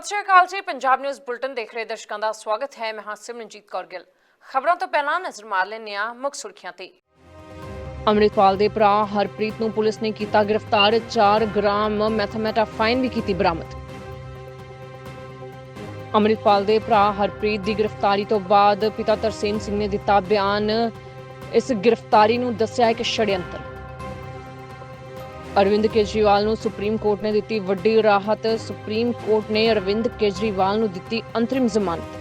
ਸਤਿ ਸ਼੍ਰੀ ਅਕਾਲ ਜੀ। Punjab news bulletin ਦੇਖ ਰਹੇ ਦਰਸ਼ਕਾਂ ਦਾ ਸਵਾਗਤ ਹੈ। ਮੈਂ ਹਾਂ ਸਿਮਰਨਜੀਤ ਕੌਰ ਗਿੱਲ। ਖਬਰਾਂ ਤੋਂ ਪਹਿਲਾਂ ਨਜ਼ਰ ਮਾਰ ਲੈਂਦੇ ਹਾਂ ਮੁੱਖ ਸੁਰਖੀਆਂ ਤੇ। ਅੰਮ੍ਰਿਤਪਾਲ ਦੇ ਭਰਾ ਹਰਪ੍ਰੀਤ ਨੂੰ ਪੁਲਿਸ ਨੇ ਕੀਤਾ ਗ੍ਰਿਫਤਾਰ। 4 ਗ੍ਰਾਮ ਮੈਥਾਮੈਟਾਫਾਈਨ ਵੀ ਕੀਤੀ ਬਰਾਮਦ। ਅੰਮ੍ਰਿਤਪਾਲ ਦੇ ਭਰਾ ਹਰਪ੍ਰੀਤ ਦੀ ਗ੍ਰਿਫਤਾਰੀ ਤੋਂ ਬਾਅਦ ਪਿਤਾ ਤਰਸੇਮ ਸਿੰਘ ਨੇ ਦਿੱਤਾ ਬਿਆਨ। ਇਸ ਗ੍ਰਿਫਤਾਰੀ ਨੂੰ ਦੱਸਿਆ ਇੱਕ ਛੜਯੰਤਰ ਅਰਵਿੰਦ ਕੇਜਰੀਵਾਲ ਨੂੰ ਸੁਪਰੀਮ ਕੋਰਟ ਨੇ ਦਿੱਤੀ ਵੱਡੀ ਰਾਹਤ। ਸੁਪਰੀਮ ਕੋਰਟ ਨੇ ਅਰਵਿੰਦ ਕੇਜਰੀਵਾਲ ਨੂੰ ਦਿੱਤੀ ਅੰਤਰਿਮ ਜ਼ਮਾਨਤ।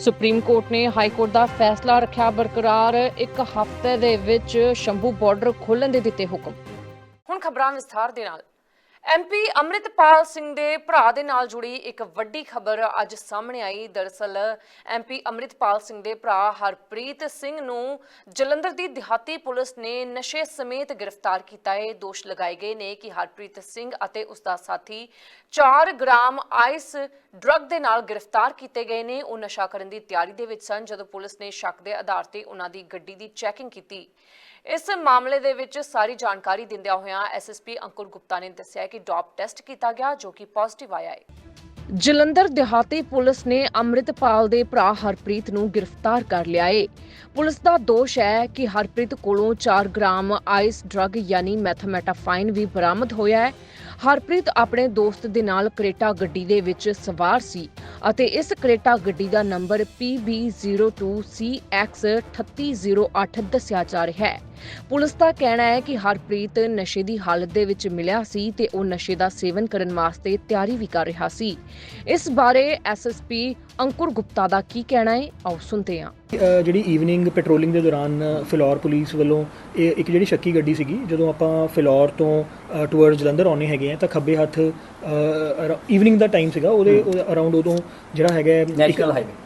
ਸੁਪਰੀਮ ਕੋਰਟ ਨੇ ਹਾਈ ਕੋਰਟ ਦਾ ਫੈਸਲਾ ਰੱਖਿਆ ਬਰਕਰਾਰ। ਇੱਕ ਹਫ਼ਤੇ ਦੇ ਵਿੱਚ ਸ਼ੰਭੂ ਬਾਰਡਰ ਖੋਲਣ ਦੇ ਦਿੱਤੇ ਹੁਕਮ। ਹੁਣ ਖਬਰਾਂ ਵਿਸਥਾਰ ਦੇ ਨਾਲ। ਐਮਪੀ ਅੰਮ੍ਰਿਤਪਾਲ ਸਿੰਘ ਦੇ ਭਰਾ ਦੇ ਨਾਲ ਜੁੜੀ ਇੱਕ ਵੱਡੀ ਖਬਰ ਅੱਜ ਸਾਹਮਣੇ ਆਈ। ਦਰਅਸਲ ਐਮਪੀ ਅੰਮ੍ਰਿਤਪਾਲ ਸਿੰਘ ਦੇ ਭਰਾ ਹਰਪ੍ਰੀਤ ਸਿੰਘ ਨੂੰ ਜਲੰਧਰ ਦੀ ਦਿਹਾਤੀ ਪੁਲਿਸ ਨੇ ਨਸ਼ੇ ਸਮੇਤ ਗ੍ਰਿਫਤਾਰ ਕੀਤਾ। ਹੈ ਦੋਸ਼ ਲਗਾਏ ਗਏ ਨੇ ਕਿ ਹਰਪ੍ਰੀਤ ਸਿੰਘ ਅਤੇ ਉਸ ਦਾ ਸਾਥੀ 4 ਗ੍ਰਾਮ ਆਈਸ ਡਰੱਗ ਦੇ ਨਾਲ ਗ੍ਰਿਫਤਾਰ ਕੀਤੇ ਗਏ ਨੇ। ਉਹ ਨਸ਼ਾ ਕਰਨ ਦੀ ਤਿਆਰੀ ਦੇ ਵਿੱਚ ਸਨ, ਜਦੋਂ ਪੁਲਿਸ ਨੇ ਸ਼ੱਕ ਦੇ ਆਧਾਰ ਤੇ ਉਹਨਾਂ ਦੀ ਗੱਡੀ ਦੀ ਚੈਕਿੰਗ ਕੀਤੀ। ਇਸ ਮਾਮਲੇ ਦੇ ਵਿੱਚ ਸਾਰੀ ਜਾਣਕਾਰੀ ਦਿੰਦਿਆਂ ਹੋਇਆਂ ਐਸਐਸਪੀ ਅੰਕੁਰ ਗੁਪਤਾ ਨੇ ਦੱਸਿਆ ਕਿ ਡੌਪ ਟੈਸਟ ਕੀਤਾ ਗਿਆ, ਜੋ ਕਿ ਪੋਜ਼ਿਟਿਵ ਆਇਆ ਹੈ। ਜਲੰਧਰ ਦਿਹਾਤੀ ਪੁਲਿਸ ਨੇ ਅੰਮ੍ਰਿਤਪਾਲ ਦੇ ਭਰਾ ਹਰਪ੍ਰੀਤ ਨੂੰ ਗ੍ਰਿਫਤਾਰ ਕਰ ਲਿਆ ਏ। ਪੁਲਿਸ ਦਾ ਦੋਸ਼ ਹੈ ਕਿ ਹਰਪ੍ਰੀਤ ਕੋਲੋਂ 4 ਗ੍ਰਾਮ ਆਈਸ ਡਰੱਗ ਯਾਨੀ ਮੈਥਾਮੈਟਾਫਾਈਨ ਵੀ ਬਰਾਮਦ ਹੋਇਆ ਹੈ। ਹਰਪ੍ਰੀਤ ਆਪਣੇ ਦੋਸਤ ਦੇ ਨਾਲ ਕਰੇਟਾ ਗੱਡੀ ਦੇ ਵਿੱਚ ਸਵਾਰ ਸੀ ਅਤੇ ਇਸ ਕਰੇਟਾ ਗੱਡੀ ਦਾ ਨੰਬਰ PB02CX3808 ਦੱਸਿਆ ਜਾ ਰਿਹਾ ਹੈ। ਪੁਲਿਸ ਦਾ ਕਹਿਣਾ ਹੈ ਕਿ ਹਰਪ੍ਰੀਤ ਨਸ਼ੇ ਦੀ ਹਾਲਤ ਦੇ ਵਿੱਚ ਮਿਲਿਆ ਸੀ ਤੇ ਉਹ ਨਸ਼ੇ ਦਾ ਸੇਵਨ ਕਰਨ ਵਾਸਤੇ ਤਿਆਰੀ ਵੀ ਕਰ ਰਿਹਾ ਸੀ। ਇਸ ਬਾਰੇ ਐਸਐਸਪੀ ਅੰਕੁਰ ਗੁਪਤਾ ਦਾ ਕੀ ਕਹਿਣਾ ਹੈ ਆਓ ਸੁਣਦੇ ਹਾਂ। ਜਿਹੜੀ ਈਵਨਿੰਗ ਪੈਟਰੋਲਿੰਗ ਦੇ ਦੌਰਾਨ ਫਿਲੌਰ ਪੁਲਿਸ ਵੱਲੋਂ ਇਹ ਇੱਕ ਜਿਹੜੀ ਸ਼ੱਕੀ ਗੱਡੀ ਸੀਗੀ ਜਦੋਂ ਆਪਾਂ ਫਿਲੌਰ ਤੋਂ ਟੂਅਰਡ ਜਲੰਧਰ ਆਉਣੇ ਹੈਗੇ ਆ ਤਾਂ ਖੱਬੇ ਹੱਥ ਈਵਨਿੰਗ ਦਾ ਟਾਈਮ ਸੀਗਾ ਉਹਦੇ ਅਰਾਊਂਡ ਉਦੋਂ ਜਿਹੜਾ ਹੈਗਾ ਨੈਸ਼ਨਲ ਹਾਈਵੇ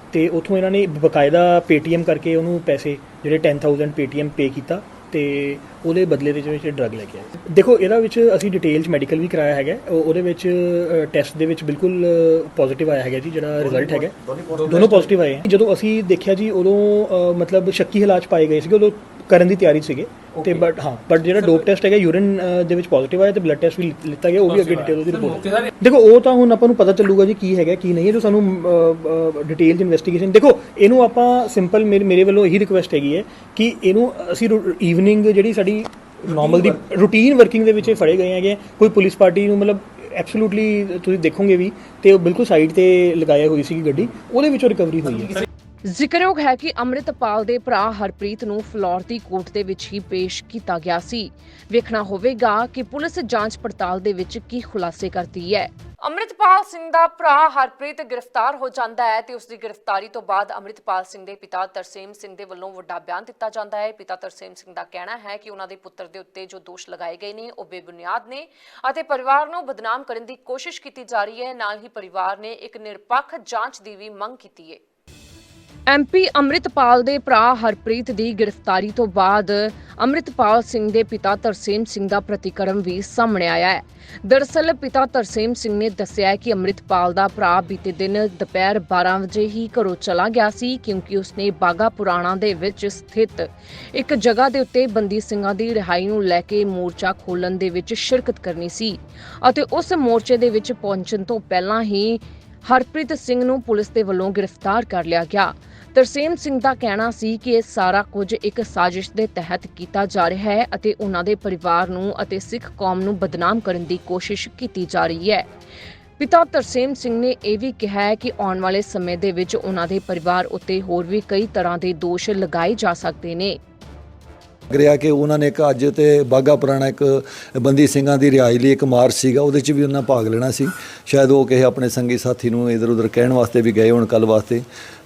ਤੇ ਉੱਥੋਂ ਇਹਨਾਂ ਨੇ ਬਕਾਇਦਾ ਪੇਟੀਐਮ ਕਰਕੇ ਉਹਨੂੰ ਪੈਸੇ ਜਿਹੜੇ 10000 ਪੇਟੀਐਮ ਪੇ ਕੀਤਾ ਤੇ ਉਹਦੇ ਬਦਲੇ ਦੇ ਵਿੱਚ ਡਰੱਗ ਲੈ ਕੇ ਆਏ। ਦੇਖੋ ਇਹਦਾ ਵਿੱਚ ਅਸੀਂ ਡਿਟੇਲ ਚ ਮੈਡੀਕਲ ਵੀ ਕਰਾਇਆ ਹੈਗਾ। ਉਹ- ਉਹਦੇ ਵਿੱਚ ਟੈਸਟ ਦੇ ਵਿੱਚ ਬਿਲਕੁਲ ਪੋਜ਼ਿਟਿਵ ਆਇਆ ਹੈਗਾ ਜੀ ਜਿਹੜਾ ਰਿਜ਼ਲਟ ਹੈਗਾ। ਦੋਨੋਂ ਪੋਜ਼ਿਟਿਵ ਆਏ। ਜਦੋਂ ਅਸੀਂ ਦੇਖਿਆ ਜੀ ਉਦੋਂ ਮਤਲਬ ਸ਼ੱਕੀ ਹਾਲਾਤ ਪਾਏ ਗਏ ਸੀਗੇ ਉਦੋਂ ਕਰਨ ਦੀ ਤਿਆਰੀ ਸੀਗੇ। ਤੇ. ਬਟ ਹਾਂ ਬਟ ਜਿਹੜਾ ਡੋਪ ਟੈਸਟ ਹੈਗਾ ਯੂਰਿਨ ਦੇ ਵਿੱਚ ਪੋਜ਼ਿਟਿਵ ਆਇਆ ਤੇ ਬਲੱਡ ਟੈਸਟ ਵੀ ਲਿੱਤਾ ਗਿਆ ਉਹ ਵੀ ਅੱਗੇ ਡਿਟੇਲ ਉਹਦੀ ਰਿਪੋਰਟ ਦੇਖੋ ਉਹ ਤਾਂ ਹੁਣ ਆਪਾਂ ਨੂੰ ਪਤਾ ਚੱਲੂਗਾ ਜੀ ਕੀ ਹੈਗਾ ਕੀ ਨਹੀਂ ਹੈ ਜੋ ਸਾਨੂੰ ਡਿਟੇਲ ਚ ਇਨਵੈਸਟੀਗੇਸ਼ਨ ਦੇਖੋ ਇਹਨੂੰ ਆਪਾਂ ਸਿੰਪਲ ਮੇਰੇ ਮੇਰੇ ਵੱਲੋਂ ਇਹੀ ਰਿਕੁਐਸਟ ਹੈਗੀ ਹੈ ਕਿ ਇਹਨੂੰ ਅਸੀਂ ਈਵਨਿੰਗ ਜਿਹੜੀ ਸਾਡੀ ਨਾਰਮਲ ਦੀ ਰੂਟੀਨ ਵਰਕਿੰਗ ਦੇ ਵਿੱਚ ਇਹ ਫੜੇ ਗਏ ਹੈਗੇ। ਕੋਈ ਪੁਲਿਸ ਪਾਰਟੀ ਨੂੰ ਮਤਲਬ ਐਬਸੋਲੂਟਲੀ ਤੁਸੀਂ ਦੇਖੋਗੇ ਵੀ ਤੇ ਉਹ ਬਿਲਕੁਲ ਸਾਈਡ ਤੇ ਲਗਾਇਆ ਹੋਈ ਸੀ ਗੱਡੀ ਉਹਦੇ ਵਿੱਚੋਂ ਰਿਕਵਰੀ ਹੋਈ ਹੈ। ਜ਼ਿਕਰਯੋਗ ਹੈ ਕਿ ਅੰਮ੍ਰਿਤਪਾਲ ਦੇ ਭਰਾ ਹਰਪ੍ਰੀਤ ਨੂੰ ਫਲੋਰ ਦੀ ਕੋਰਟ ਦੇ ਵਿੱਚ ਹੀ ਪੇਸ਼ ਕੀਤਾ ਗਿਆ ਸੀ। ਵੇਖਣਾ ਹੋਵੇਗਾ ਕਿ ਪੁਲਿਸ ਜਾਂਚ ਪੜਤਾਲ ਦੇ ਵਿੱਚ ਕੀ ਖੁਲਾਸੇ ਕਰਦੀ ਹੈ। ਅੰਮ੍ਰਿਤਪਾਲ ਸਿੰਘ ਦਾ ਭਰਾ ਹਰਪ੍ਰੀਤ ਗ੍ਰਿਫਤਾਰ ਹੋ ਜਾਂਦਾ ਹੈ ਤੇ ਉਸ ਦੀ ਗ੍ਰਿਫਤਾਰੀ ਤੋਂ ਬਾਅਦ ਅੰਮ੍ਰਿਤਪਾਲ ਸਿੰਘ ਦੇ ਪਿਤਾ ਤਰਸੇਮ ਸਿੰਘ ਦੇ ਵੱਲੋਂ ਵੱਡਾ ਬਿਆਨ ਦਿੱਤਾ ਜਾਂਦਾ ਹੈ। ਪਿਤਾ ਤਰਸੇਮ ਸਿੰਘ ਦਾ ਕਹਿਣਾ ਹੈ ਕਿ ਉਹਨਾਂ ਦੇ ਪੁੱਤਰ ਦੇ ਉੱਤੇ ਜੋ ਦੋਸ਼ ਲਗਾਏ ਗਏ ਨੇ, ਉਹ ਬੇਬੁਨਿਆਦ ਨੇ ਅਤੇ ਪਰਿਵਾਰ ਨੂੰ ਬਦਨਾਮ ਕਰਨ ਦੀ ਕੋਸ਼ਿਸ਼ ਕੀਤੀ ਜਾ ਰਹੀ ਹੈ। ਨਾਲ ਹੀ ਪਰਿਵਾਰ ਨੇ ਇੱਕ ਨਿਰਪੱਖ ਜਾਂਚ ਦੀ ਵੀ ਮੰਗ ਕੀਤੀ ਹੈ। ਐਮਪੀ ਅੰਮ੍ਰਿਤਪਾਲ ਦੇ ਭਰਾ ਹਰਪ੍ਰੀਤ ਦੀ ਗ੍ਰਿਫਤਾਰੀ ਤੋਂ ਬਾਅਦ ਅੰਮ੍ਰਿਤਪਾਲ ਸਿੰਘ ਦੇ ਪਿਤਾ ਤਰਸੇਮ ਸਿੰਘ ਦਾ ਪ੍ਰਤੀਕਰਮ ਵੀ ਸਾਹਮਣੇ ਆਇਆ ਹੈ। ਦਰਅਸਲ ਪਿਤਾ ਤਰਸੇਮ ਸਿੰਘ ਨੇ ਦੱਸਿਆ ਕਿ ਅੰਮ੍ਰਿਤਪਾਲ ਦਾ ਭਰਾ ਬੀਤੇ ਦਿਨ ਦੁਪਹਿਰ 12 ਵਜੇ ਹੀ ਘਰੋਂ ਚਲਾ ਗਿਆ ਸੀ ਕਿਉਂਕਿ ਉਸਨੇ ਬਾਗਾ ਪੁਰਾਣਾ ਦੇ ਵਿੱਚ ਸਥਿਤ ਇੱਕ ਜਗ੍ਹਾ ਦੇ ਉੱਤੇ ਬੰਦੀ ਸਿੰਘਾਂ ਦੀ ਰਿਹਾਈ ਨੂੰ ਲੈ ਕੇ ਮੋਰਚਾ ਖੋਲਣ ਦੇ ਵਿੱਚ ਸ਼ਿਰਕਤ ਕਰਨੀ ਸੀ ਅਤੇ ਉਸ ਮੋਰਚੇ ਦੇ ਵਿੱਚ ਪਹੁੰਚਣ ਤੋਂ ਪਹਿਲਾਂ ਹੀ ਹਰਪ੍ਰੀਤ ਸਿੰਘ ਨੂੰ ਪੁਲਿਸ ਦੇ ਵੱਲੋਂ ਗ੍ਰਿਫਤਾਰ ਕਰ ਲਿਆ ਗਿਆ। ਤਰਸੇਮ ਸਿੰਘ ਦਾ ਕਹਿਣਾ ਸੀ ਕਿ ਇਹ ਸਾਰਾ ਕੁਝ ਇੱਕ ਸਾਜ਼ਿਸ਼ ਦੇ ਤਹਿਤ ਕੀਤਾ ਜਾ ਰਿਹਾ ਹੈ ਅਤੇ ਉਹਨਾਂ ਦੇ ਪਰਿਵਾਰ ਨੂੰ ਅਤੇ ਸਿੱਖ ਕੌਮ ਨੂੰ ਬਦਨਾਮ ਕਰਨ ਦੀ ਕੋਸ਼ਿਸ਼ ਕੀਤੀ ਜਾ ਰਹੀ ਹੈ। ਪਿਤਾ ਤਰਸੇਮ ਸਿੰਘ ਨੇ ਇਹ ਵੀ ਕਿਹਾ ਹੈ ਕਿ ਆਉਣ ਵਾਲੇ ਸਮੇਂ ਦੇ ਵਿੱਚ ਉਹਨਾਂ ਦੇ ਪਰਿਵਾਰ ਉੱਤੇ ਹੋਰ ਵੀ ਕਈ ਤਰ੍ਹਾਂ ਦੇ ਦੋਸ਼ ਲਗਾਏ ਜਾ ਸਕਦੇ ਨੇ। ਲੱਗ ਰਿਹਾ ਕਿ ਉਹਨਾਂ ਨੇ ਇੱਕ ਅੱਜ ਤੇ ਬਾਗਾ ਪੁਰਾਣਾ ਇੱਕ ਬੰਦੀ ਸਿੰਘਾਂ ਦੀ ਰਿਹਾਈ ਲਈ ਇੱਕ ਮਾਰਚ ਸੀਗਾ, ਉਹਦੇ 'ਚ ਵੀ ਉਹਨਾਂ ਭਾਗ ਲੈਣਾ ਸੀ। ਸ਼ਾਇਦ ਉਹ ਕਿਸੇ ਆਪਣੇ ਸੰਗੀ ਸਾਥੀ ਨੂੰ ਇਧਰ ਉਧਰ ਕਹਿਣ ਵਾਸਤੇ ਵੀ ਗਏ ਹੋਣ ਕੱਲ ਵਾਸਤੇ।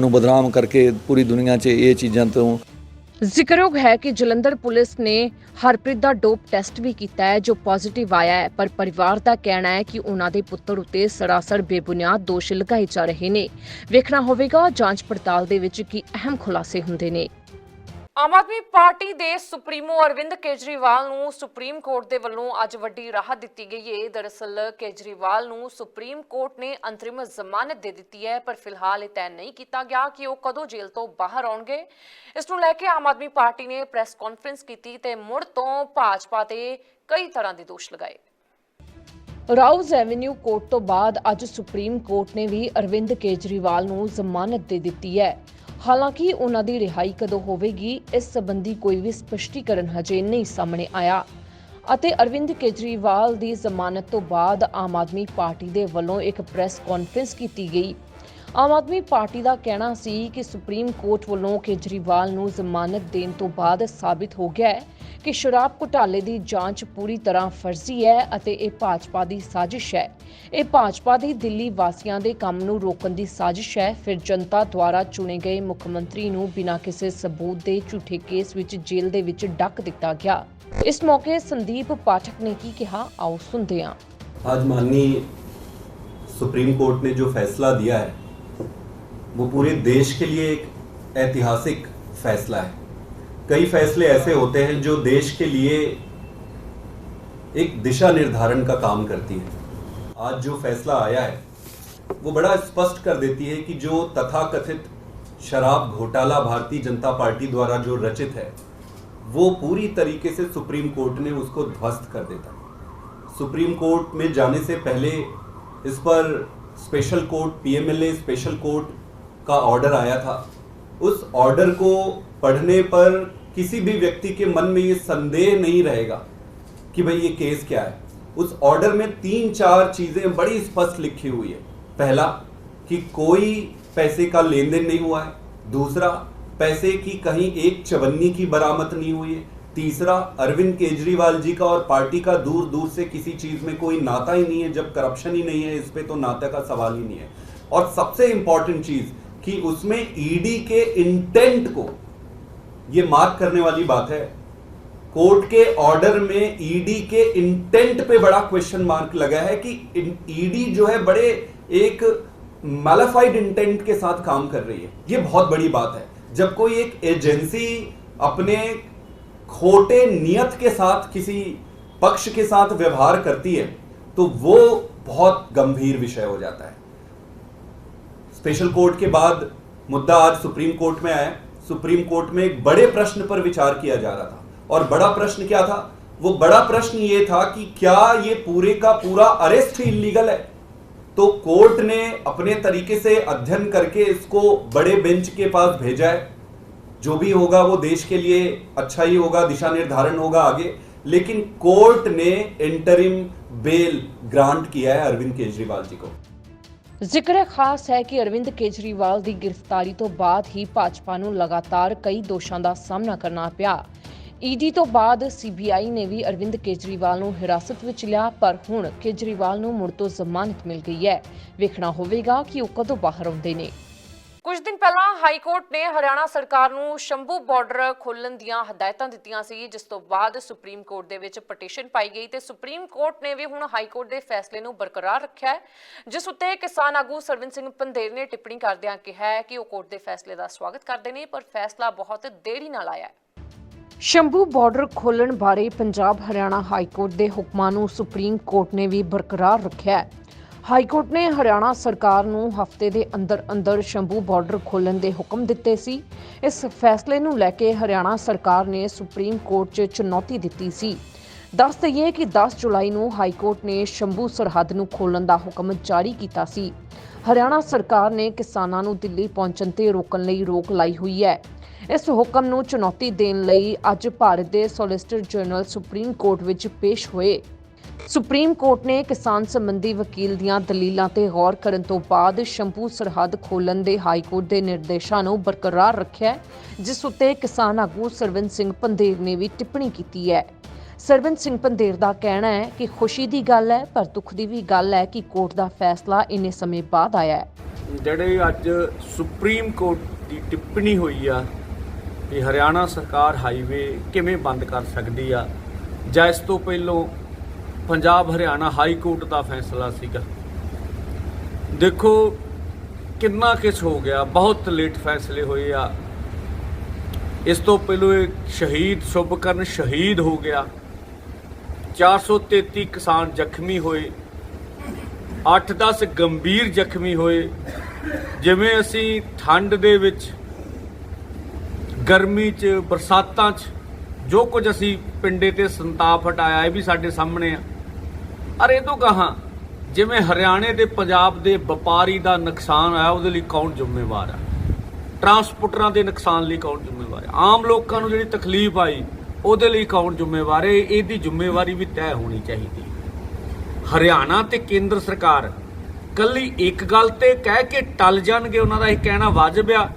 ਨੂੰ ਬਦਨਾਮ ਕਰਕੇ ਪੂਰੀ ਦੁਨੀਆ 'ਚ ਇਹ ਚੀਜ਼ਾਂ ਤੋਂ ਜ਼ਿਕਰਯੋਗ ਹੈ ਕਿ ਜਲੰਧਰ ਪੁਲਿਸ ਨੇ ਹਰਪ੍ਰੀਤ ਦਾ ਡੋਪ ਟੈਸਟ ਵੀ ਕੀਤਾ ਹੈ, ਜੋ ਪੋਜ਼ਿਟਿਵ ਆਇਆ ਹੈ, ਪਰ ਪਰਿਵਾਰ ਦਾ ਕਹਿਣਾ ਹੈ ਕਿ ਉਹਨਾਂ ਦੇ ਪੁੱਤਰ ਉਤੇ ਸਰਾਸਰ ਬੇਬੁਨਿਆਦ ਦੋਸ਼ ਲਗਾਏ ਜਾ ਰਹੇ ਨੇ। ਵੇਖਣਾ ਹੋਵੇਗਾ, ਜਾਂਚ ਪੜਤਾਲ ਦੇ ਵਿੱਚ ਕੀ ਅਹਿਮ ਖੁਲਾਸੇ ਹੁੰਦੇ ਨੇ। ਆਮ ਆਦਮੀ ਪਾਰਟੀ ਦੇ ਸੁਪਰੀਮੋ ਅਰਵਿੰਦ ਕੇਜਰੀਵਾਲ ਨੂੰ ਸੁਪਰੀਮ ਕੋਰਟ ਦੇ ਵੱਲੋਂ ਅੱਜ ਵੱਡੀ ਰਾਹਤ ਦਿੱਤੀ ਗਈ ਹੈ ਦਰਅਸਲ ਕੇਜਰੀਵਾਲ ਨੂੰ ਸੁਪਰੀਮ ਕੋਰਟ ਨੇ ਅੰਤਰਿਮ ਜ਼ਮਾਨਤ ਦੇ ਦਿੱਤੀ ਹੈ, ਪਰ ਫਿਲਹਾਲ ਇਹ ਤੈਅ ਨਹੀਂ ਕੀਤਾ ਗਿਆ ਕਿ ਉਹ ਕਦੋਂ ਜੇਲ੍ਹ ਤੋਂ ਬਾਹਰ ਆਉਣਗੇ। ਇਸ ਨੂੰ ਲੈ ਕੇ ਆਮ ਆਦਮੀ ਪਾਰਟੀ ਨੇ ਪ੍ਰੈਸ ਕਾਨਫਰੰਸ ਕੀਤੀ ਤੇ ਮੁੜ ਤੋਂ ਭਾਜਪਾ ਤੇ ਕਈ ਤਰ੍ਹਾਂ ਦੇ ਦੋਸ਼ ਲਗਾਏ। ਰਾਉਜ਼ ਐਵਨਿਊ ਕੋਰਟ ਤੋਂ ਬਾਅਦ ਅੱਜ ਸੁਪਰੀਮ ਕੋਰਟ ਨੇ ਵੀ ਅਰਵਿੰਦ ਕੇਜਰੀਵਾਲ ਨੂੰ ਜ਼ਮਾਨਤ ਦੇ ਦਿੱਤੀ ਹੈ। ਹਾਲਾਂਕਿ ਉਹਨਾਂ ਦੀ ਰਿਹਾਈ ਕਦੋਂ ਹੋਵੇਗੀ, ਇਸ ਸੰਬੰਧੀ ਕੋਈ ਵੀ ਸਪਸ਼ਟੀਕਰਨ ਹਜੇ ਨਹੀਂ ਸਾਹਮਣੇ ਆਇਆ। ਅਤੇ ਅਰਵਿੰਦ ਕੇਜਰੀਵਾਲ ਦੀ ਜ਼ਮਾਨਤ ਤੋਂ ਬਾਅਦ ਆਮ ਆਦਮੀ ਪਾਰਟੀ ਦੇ ਵੱਲੋਂ ਇੱਕ ਪ੍ਰੈਸ ਕਾਨਫਰੰਸ ਕੀਤੀ ਗਈ। ਆਮ ਆਦਮੀ ਪਾਰਟੀ ਦਾ ਕਹਿਣਾ ਸੀ ਕਿ ਸੁਪਰੀਮ ਕੋਰਟ ਵੱਲੋਂ ਕੇਜਰੀਵਾਲ ਨੂੰ ਜ਼ਮਾਨਤ ਦੇਣ ਤੋਂ ਬਾਅਦ ਸਾਬਿਤ ਹੋ ਗਿਆ ਹੈ ਕਿ ਸ਼ਰਾਬ ਘੁਟਾਲੇ ਦੀ ਜਾਂਚ ਪੂਰੀ ਤਰ੍ਹਾਂ ਫਰਜ਼ੀ ਹੈ ਅਤੇ ਇਹ ਭਾਜਪਾ ਦੀ ਸਾਜ਼ਿਸ਼ ਹੈ ਇਹ ਭਾਜਪਾ ਦੀ ਦਿੱਲੀ ਵਾਸੀਆਂ ਦੇ ਕੰਮ ਨੂੰ ਰੋਕਣ ਦੀ ਸਾਜ਼ਿਸ਼ ਹੈ ਫਿਰ ਜਨਤਾ ਦੁਆਰਾ ਚੁਣੇ ਗਏ ਮੁੱਖ ਮੰਤਰੀ ਨੂੰ ਬਿਨਾਂ ਕਿਸੇ ਸਬੂਤ ਦੇ ਝੂਠੇ ਕੇਸ ਵਿੱਚ ਜੇਲ੍ਹ ਦੇ ਵਿੱਚ ਡੱਕ ਦਿੱਤਾ ਗਿਆ ਇਸ ਮੌਕੇ ਸੰਦੀਪ ਪਾਠਕ ਨੇ ਕੀ ਕਿਹਾ ਆਓ ਸੁਣਦੇ ਹਾਂ आज माननीय सुप्रीम कोर्ट ने जो फैसला दिया है वो पूरे देश के लिए एक ऐतिहासिक फैसला है। कई फैसले ऐसे होते हैं जो देश के लिए एक दिशा निर्धारण का काम करती है। आज जो फैसला आया है, वो बड़ा स्पष्ट कर देती है कि जो तथाकथित शराब घोटाला भारतीय जनता पार्टी द्वारा जो रचित है, वो पूरी तरीके से सुप्रीम कोर्ट ने उसको ध्वस्त कर देता सुप्रीम कोर्ट में जाने से पहले इस पर special court, PMLA special court का ऑर्डर आया था। उस ऑर्डर को पढ़ने पर किसी भी व्यक्ति के मन में ये संदेह नहीं रहेगा कि भाई ये केस क्या है। उस ऑर्डर में तीन चार चीज़ें बड़ी स्पष्ट लिखी हुई है। पहला, कि कोई पैसे का लेन देन नहीं हुआ है। दूसरा, पैसे की कहीं एक चवन्नी की बरामद नहीं हुई है। तीसरा, अरविंद केजरीवाल जी का और पार्टी का दूर दूर से किसी चीज़ में कोई नाता ही नहीं है। जब करप्शन ही नहीं है, इस पर तो नाता का सवाल ही नहीं है। और सबसे इंपॉर्टेंट चीज़ कि उसमें ईडी के इंटेंट को, ये मार्क करने वाली बात है। कोर्ट के ऑर्डर में ईडी के इंटेंट पे बड़ा क्वेश्चन मार्क लगा है कि ईडी जो है बड़े एक मैलाफाइड इंटेंट के साथ काम कर रही है। ये बहुत बड़ी बात है। जब कोई एक एजेंसी अपने खोटे नियत के साथ, किसी पक्ष के साथ व्यवहार करती है तो वो बहुत गंभीर विषय हो जाता है। स्पेशल कोर्ट के बाद मुद्दा आज सुप्रीम कोर्ट में आया। सुप्रीम कोर्ट में एक बड़े प्रश्न पर विचार किया जा रहा था। और बड़ा प्रश्न क्या था? वो बड़ा प्रश्न ये था कि क्या ये पूरे का पूरा अरेस्ट इलीगल है? तो कोर्ट ने अपने तरीके से अध्ययन करके इसको बड़े बेंच के पास भेजा है। जो भी होगा वो देश के लिए अच्छा ही होगा, दिशा निर्धारण होगा आगे। लेकिन कोर्ट ने इंटरिम बेल ग्रांट किया है अरविंद केजरीवाल जी को। ਜ਼ਿਕਰ ਖਾਸ ਹੈ ਕਿ ਅਰਵਿੰਦ ਕੇਜਰੀਵਾਲ ਦੀ ਗ੍ਰਿਫਤਾਰੀ ਤੋਂ ਬਾਅਦ ਹੀ ਭਾਜਪਾ ਨੂੰ ਲਗਾਤਾਰ ਕਈ ਦੋਸ਼ਾਂ ਦਾ ਸਾਹਮਣਾ ਕਰਨਾ ਪਿਆ। ਈਡੀ ਤੋਂ ਬਾਅਦ ਸੀਬੀਆਈ ਨੇ ਵੀ ਅਰਵਿੰਦ ਕੇਜਰੀਵਾਲ ਨੂੰ ਹਿਰਾਸਤ ਵਿੱਚ ਲਿਆ, ਪਰ ਹੁਣ ਕੇਜਰੀਵਾਲ ਨੂੰ ਮੁੜ ਤੋਂ ਜ਼ਮਾਨਤ ਮਿਲ ਗਈ ਹੈ। ਵੇਖਣਾ ਹੋਵੇਗਾ ਕਿ ਉਹ ਕਦੋਂ ਬਾਹਰ ਆਉਂਦੇ ਨੇ। ਕੁਝ ਦਿਨ ਪਹਿਲਾਂ ਹਾਈ ਕੋਰਟ ਨੇ ਹਰਿਆਣਾ ਸਰਕਾਰ ਨੂੰ ਸ਼ੰਭੂ ਬਾਰਡਰ ਖੋਲਣ ਦੀਆਂ ਹਦਾਇਤਾਂ ਦਿੱਤੀਆਂ ਸੀ, ਜਿਸ ਤੋਂ ਬਾਅਦ ਸੁਪਰੀਮ ਕੋਰਟ ਦੇ ਵਿੱਚ ਪਟੀਸ਼ਨ ਪਾਈ ਗਈ ਤੇ ਸੁਪਰੀਮ ਕੋਰਟ ਨੇ ਵੀ ਹੁਣ ਹਾਈ ਕੋਰਟ ਦੇ ਫੈਸਲੇ ਨੂੰ ਬਰਕਰਾਰ ਰੱਖਿਆ ਹੈ, ਜਿਸ ਉੱਤੇ ਕਿਸਾਨ ਆਗੂ ਸਰਵਿੰਦ ਸਿੰਘ ਪੰਧੇਰ ਨੇ ਟਿੱਪਣੀ ਕਰਦਿਆਂ ਕਿਹਾ ਹੈ ਕਿ ਉਹ ਕੋਰਟ ਦੇ ਫੈਸਲੇ ਦਾ ਸਵਾਗਤ ਕਰਦੇ ਨੇ, ਪਰ ਫੈਸਲਾ ਬਹੁਤ ਦੇਰੀ ਨਾਲ ਆਇਆ ਹੈ। ਸ਼ੰਭੂ ਬਾਰਡਰ ਖੋਲਣ ਬਾਰੇ ਪੰਜਾਬ ਹਰਿਆਣਾ ਹਾਈ ਕੋਰਟ ਦੇ ਹੁਕਮਾਂ ਨੂੰ ਸੁਪਰੀਮ ਕੋਰਟ ਨੇ ਵੀ ਬਰਕਰਾਰ ਰੱਖਿਆ ਹੈ। ਹਾਈ ਕੋਰਟ ਨੇ ਹਰਿਆਣਾ ਸਰਕਾਰ ਨੂੰ ਹਫ਼ਤੇ ਦੇ ਅੰਦਰ ਅੰਦਰ ਸ਼ੰਭੂ ਬਾਰਡਰ ਖੋਲਣ ਦੇ ਹੁਕਮ ਦਿੱਤੇ ਸੀ। ਇਸ ਫੈਸਲੇ ਨੂੰ ਲੈ ਕੇ ਹਰਿਆਣਾ ਸਰਕਾਰ ਨੇ ਸੁਪਰੀਮ ਕੋਰਟ 'ਚ ਚੁਣੌਤੀ ਦਿੱਤੀ ਸੀ। ਦੱਸ ਦਈਏ ਕਿ 10 ਜੁਲਾਈ ਨੂੰ ਹਾਈ ਕੋਰਟ ਨੇ ਸ਼ੰਭੂ ਸਰਹੱਦ ਨੂੰ ਖੋਲਣ ਦਾ ਹੁਕਮ ਜਾਰੀ ਕੀਤਾ ਸੀ। ਹਰਿਆਣਾ ਸਰਕਾਰ ਨੇ ਕਿਸਾਨਾਂ ਨੂੰ ਦਿੱਲੀ ਪਹੁੰਚਣ ਤੇ ਰੋਕਣ ਲਈ ਰੋਕ ਲਾਈ ਹੋਈ ਹੈ। ਇਸ ਹੁਕਮ ਨੂੰ ਚੁਣੌਤੀ ਦੇਣ ਲਈ ਅੱਜ ਭਾਰਤ ਦੇ ਸੋਲਿਸਿਟਰ ਜਨਰਲ ਸੁਪਰੀਮ ਕੋਰਟ ਵਿੱਚ ਪੇਸ਼ ਹੋਏ। ਸੁਪਰੀਮ ਕੋਰਟ ਨੇ ਕਿਸਾਨ ਸੰਬੰਧੀ ਵਕੀਲ ਦੀਆਂ ਦਲੀਲਾਂ ਤੇ ਗੌਰ ਕਰਨ ਤੋਂ ਬਾਅਦ ਸ਼ੰਭੂ ਸਰਹੱਦ ਖੋਲਣ ਦੇ ਹਾਈ ਕੋਰਟ ਦੇ ਨਿਰਦੇਸ਼ਾਂ ਨੂੰ ਬਰਕਰਾਰ ਰੱਖਿਆ ਹੈ, ਜਿਸ ਉੱਤੇ ਕਿਸਾਨ ਆਗੂ ਸਰਵਿੰਦ ਸਿੰਘ ਪੰਧੇਰ ਨੇ ਵੀ ਟਿੱਪਣੀ ਕੀਤੀ ਹੈ। ਸਰਵਿੰਦ ਸਿੰਘ ਪੰਧੇਰ ਦਾ ਕਹਿਣਾ ਹੈ ਕਿ ਖੁਸ਼ੀ ਦੀ ਗੱਲ ਹੈ ਪਰ ਦੁੱਖ ਦੀ ਵੀ ਗੱਲ ਹੈ ਕਿ ਕੋਰਟ ਦਾ ਫੈਸਲਾ ਇੰਨੇ ਸਮੇਂ ਬਾਅਦ ਆਇਆ ਹੈ। ਜਿਹੜੇ ਅੱਜ ਸੁਪਰੀਮ ਕੋਰਟ ਦੀ ਟਿੱਪਣੀ ਹੋਈ ਆ ਕਿ ਹਰਿਆਣਾ ਸਰਕਾਰ ਹਾਈਵੇ ਕਿਵੇਂ ਬੰਦ ਕਰ ਸਕਦੀ ਆ ਜਾਂ ਇਸ ਤੋਂ ਪਹਿਲਾਂ ਪੰਜਾਬ ਹਰਿਆਣਾ ਹਾਈ ਕੋਰਟ ਦਾ ਫੈਸਲਾ ਸੀਗਾ। ਦੇਖੋ, ਕਿੰਨਾ ਕਿਸ ਹੋ ਗਿਆ, ਬਹੁਤ ਲੇਟ ਫੈਸਲੇ ਹੋਏ ਆ। ਇਸ ਤੋਂ ਪਹਿਲੋਂ ਇੱਕ ਸ਼ਹੀਦ, ਸ਼ੁਭਕਰਨ ਸ਼ਹੀਦ ਹੋ ਗਿਆ। 433 ਕਿਸਾਨ ਜ਼ਖਮੀ ਹੋਏ 8-10 ਗੰਭੀਰ ਜ਼ਖਮੀ ਹੋਏ। ਜਿਵੇਂ ਅਸੀਂ ਠੰਡ ਦੇ ਵਿੱਚ, ਗਰਮੀ 'ਚ, ਬਰਸਾਤਾਂ 'ਚ, ਜੋ ਕੁਝ ਅਸੀਂ ਪਿੰਡੇ ਤੇ ਸੰਤਾਪ ਹਟਾਇਆ, ਇਹ ਵੀ ਸਾਡੇ ਸਾਹਮਣੇ ਆ। ਅਰੇ ਤੋਂ ਕਹਾ? ਜਿਵੇਂ ਹਰਿਆਣੇ ਤੇ ਪੰਜਾਬ ਦੇ ਵਪਾਰੀ ਦਾ ਨੁਕਸਾਨ ਆਇਆ ਉਹਦੇ ਲਈ ਕੌਣ ਜ਼ਿੰਮੇਵਾਰ ਆ? ਟਰਾਂਸਪੋਰਟਰਾਂ ਦੇ ਨੁਕਸਾਨ ਲਈ ਕੌਣ ਜ਼ਿੰਮੇਵਾਰ ਹੈ ਆਮ ਲੋਕਾਂ ਨੂੰ ਜਿਹੜੀ ਤਕਲੀਫ ਆਈ, ਉਹਦੇ ਲਈ ਕੌਣ ਜ਼ਿੰਮੇਵਾਰ ਹੈ ਇਹਦੀ ਜ਼ਿੰਮੇਵਾਰੀ ਵੀ ਤੈਅ ਹੋਣੀ ਚਾਹੀਦੀ ਹਰਿਆਣਾ ਤੇ ਕੇਂਦਰ ਸਰਕਾਰ ਕੱਲੀ ਇੱਕ ਗੱਲ ਤੇ ਕਹਿ ਕੇ ਟਲ ਜਾਣਗੇ, ਉਹਨਾਂ ਦਾ ਇਹ ਕਹਿਣਾ ਵਾਜਬ ਆ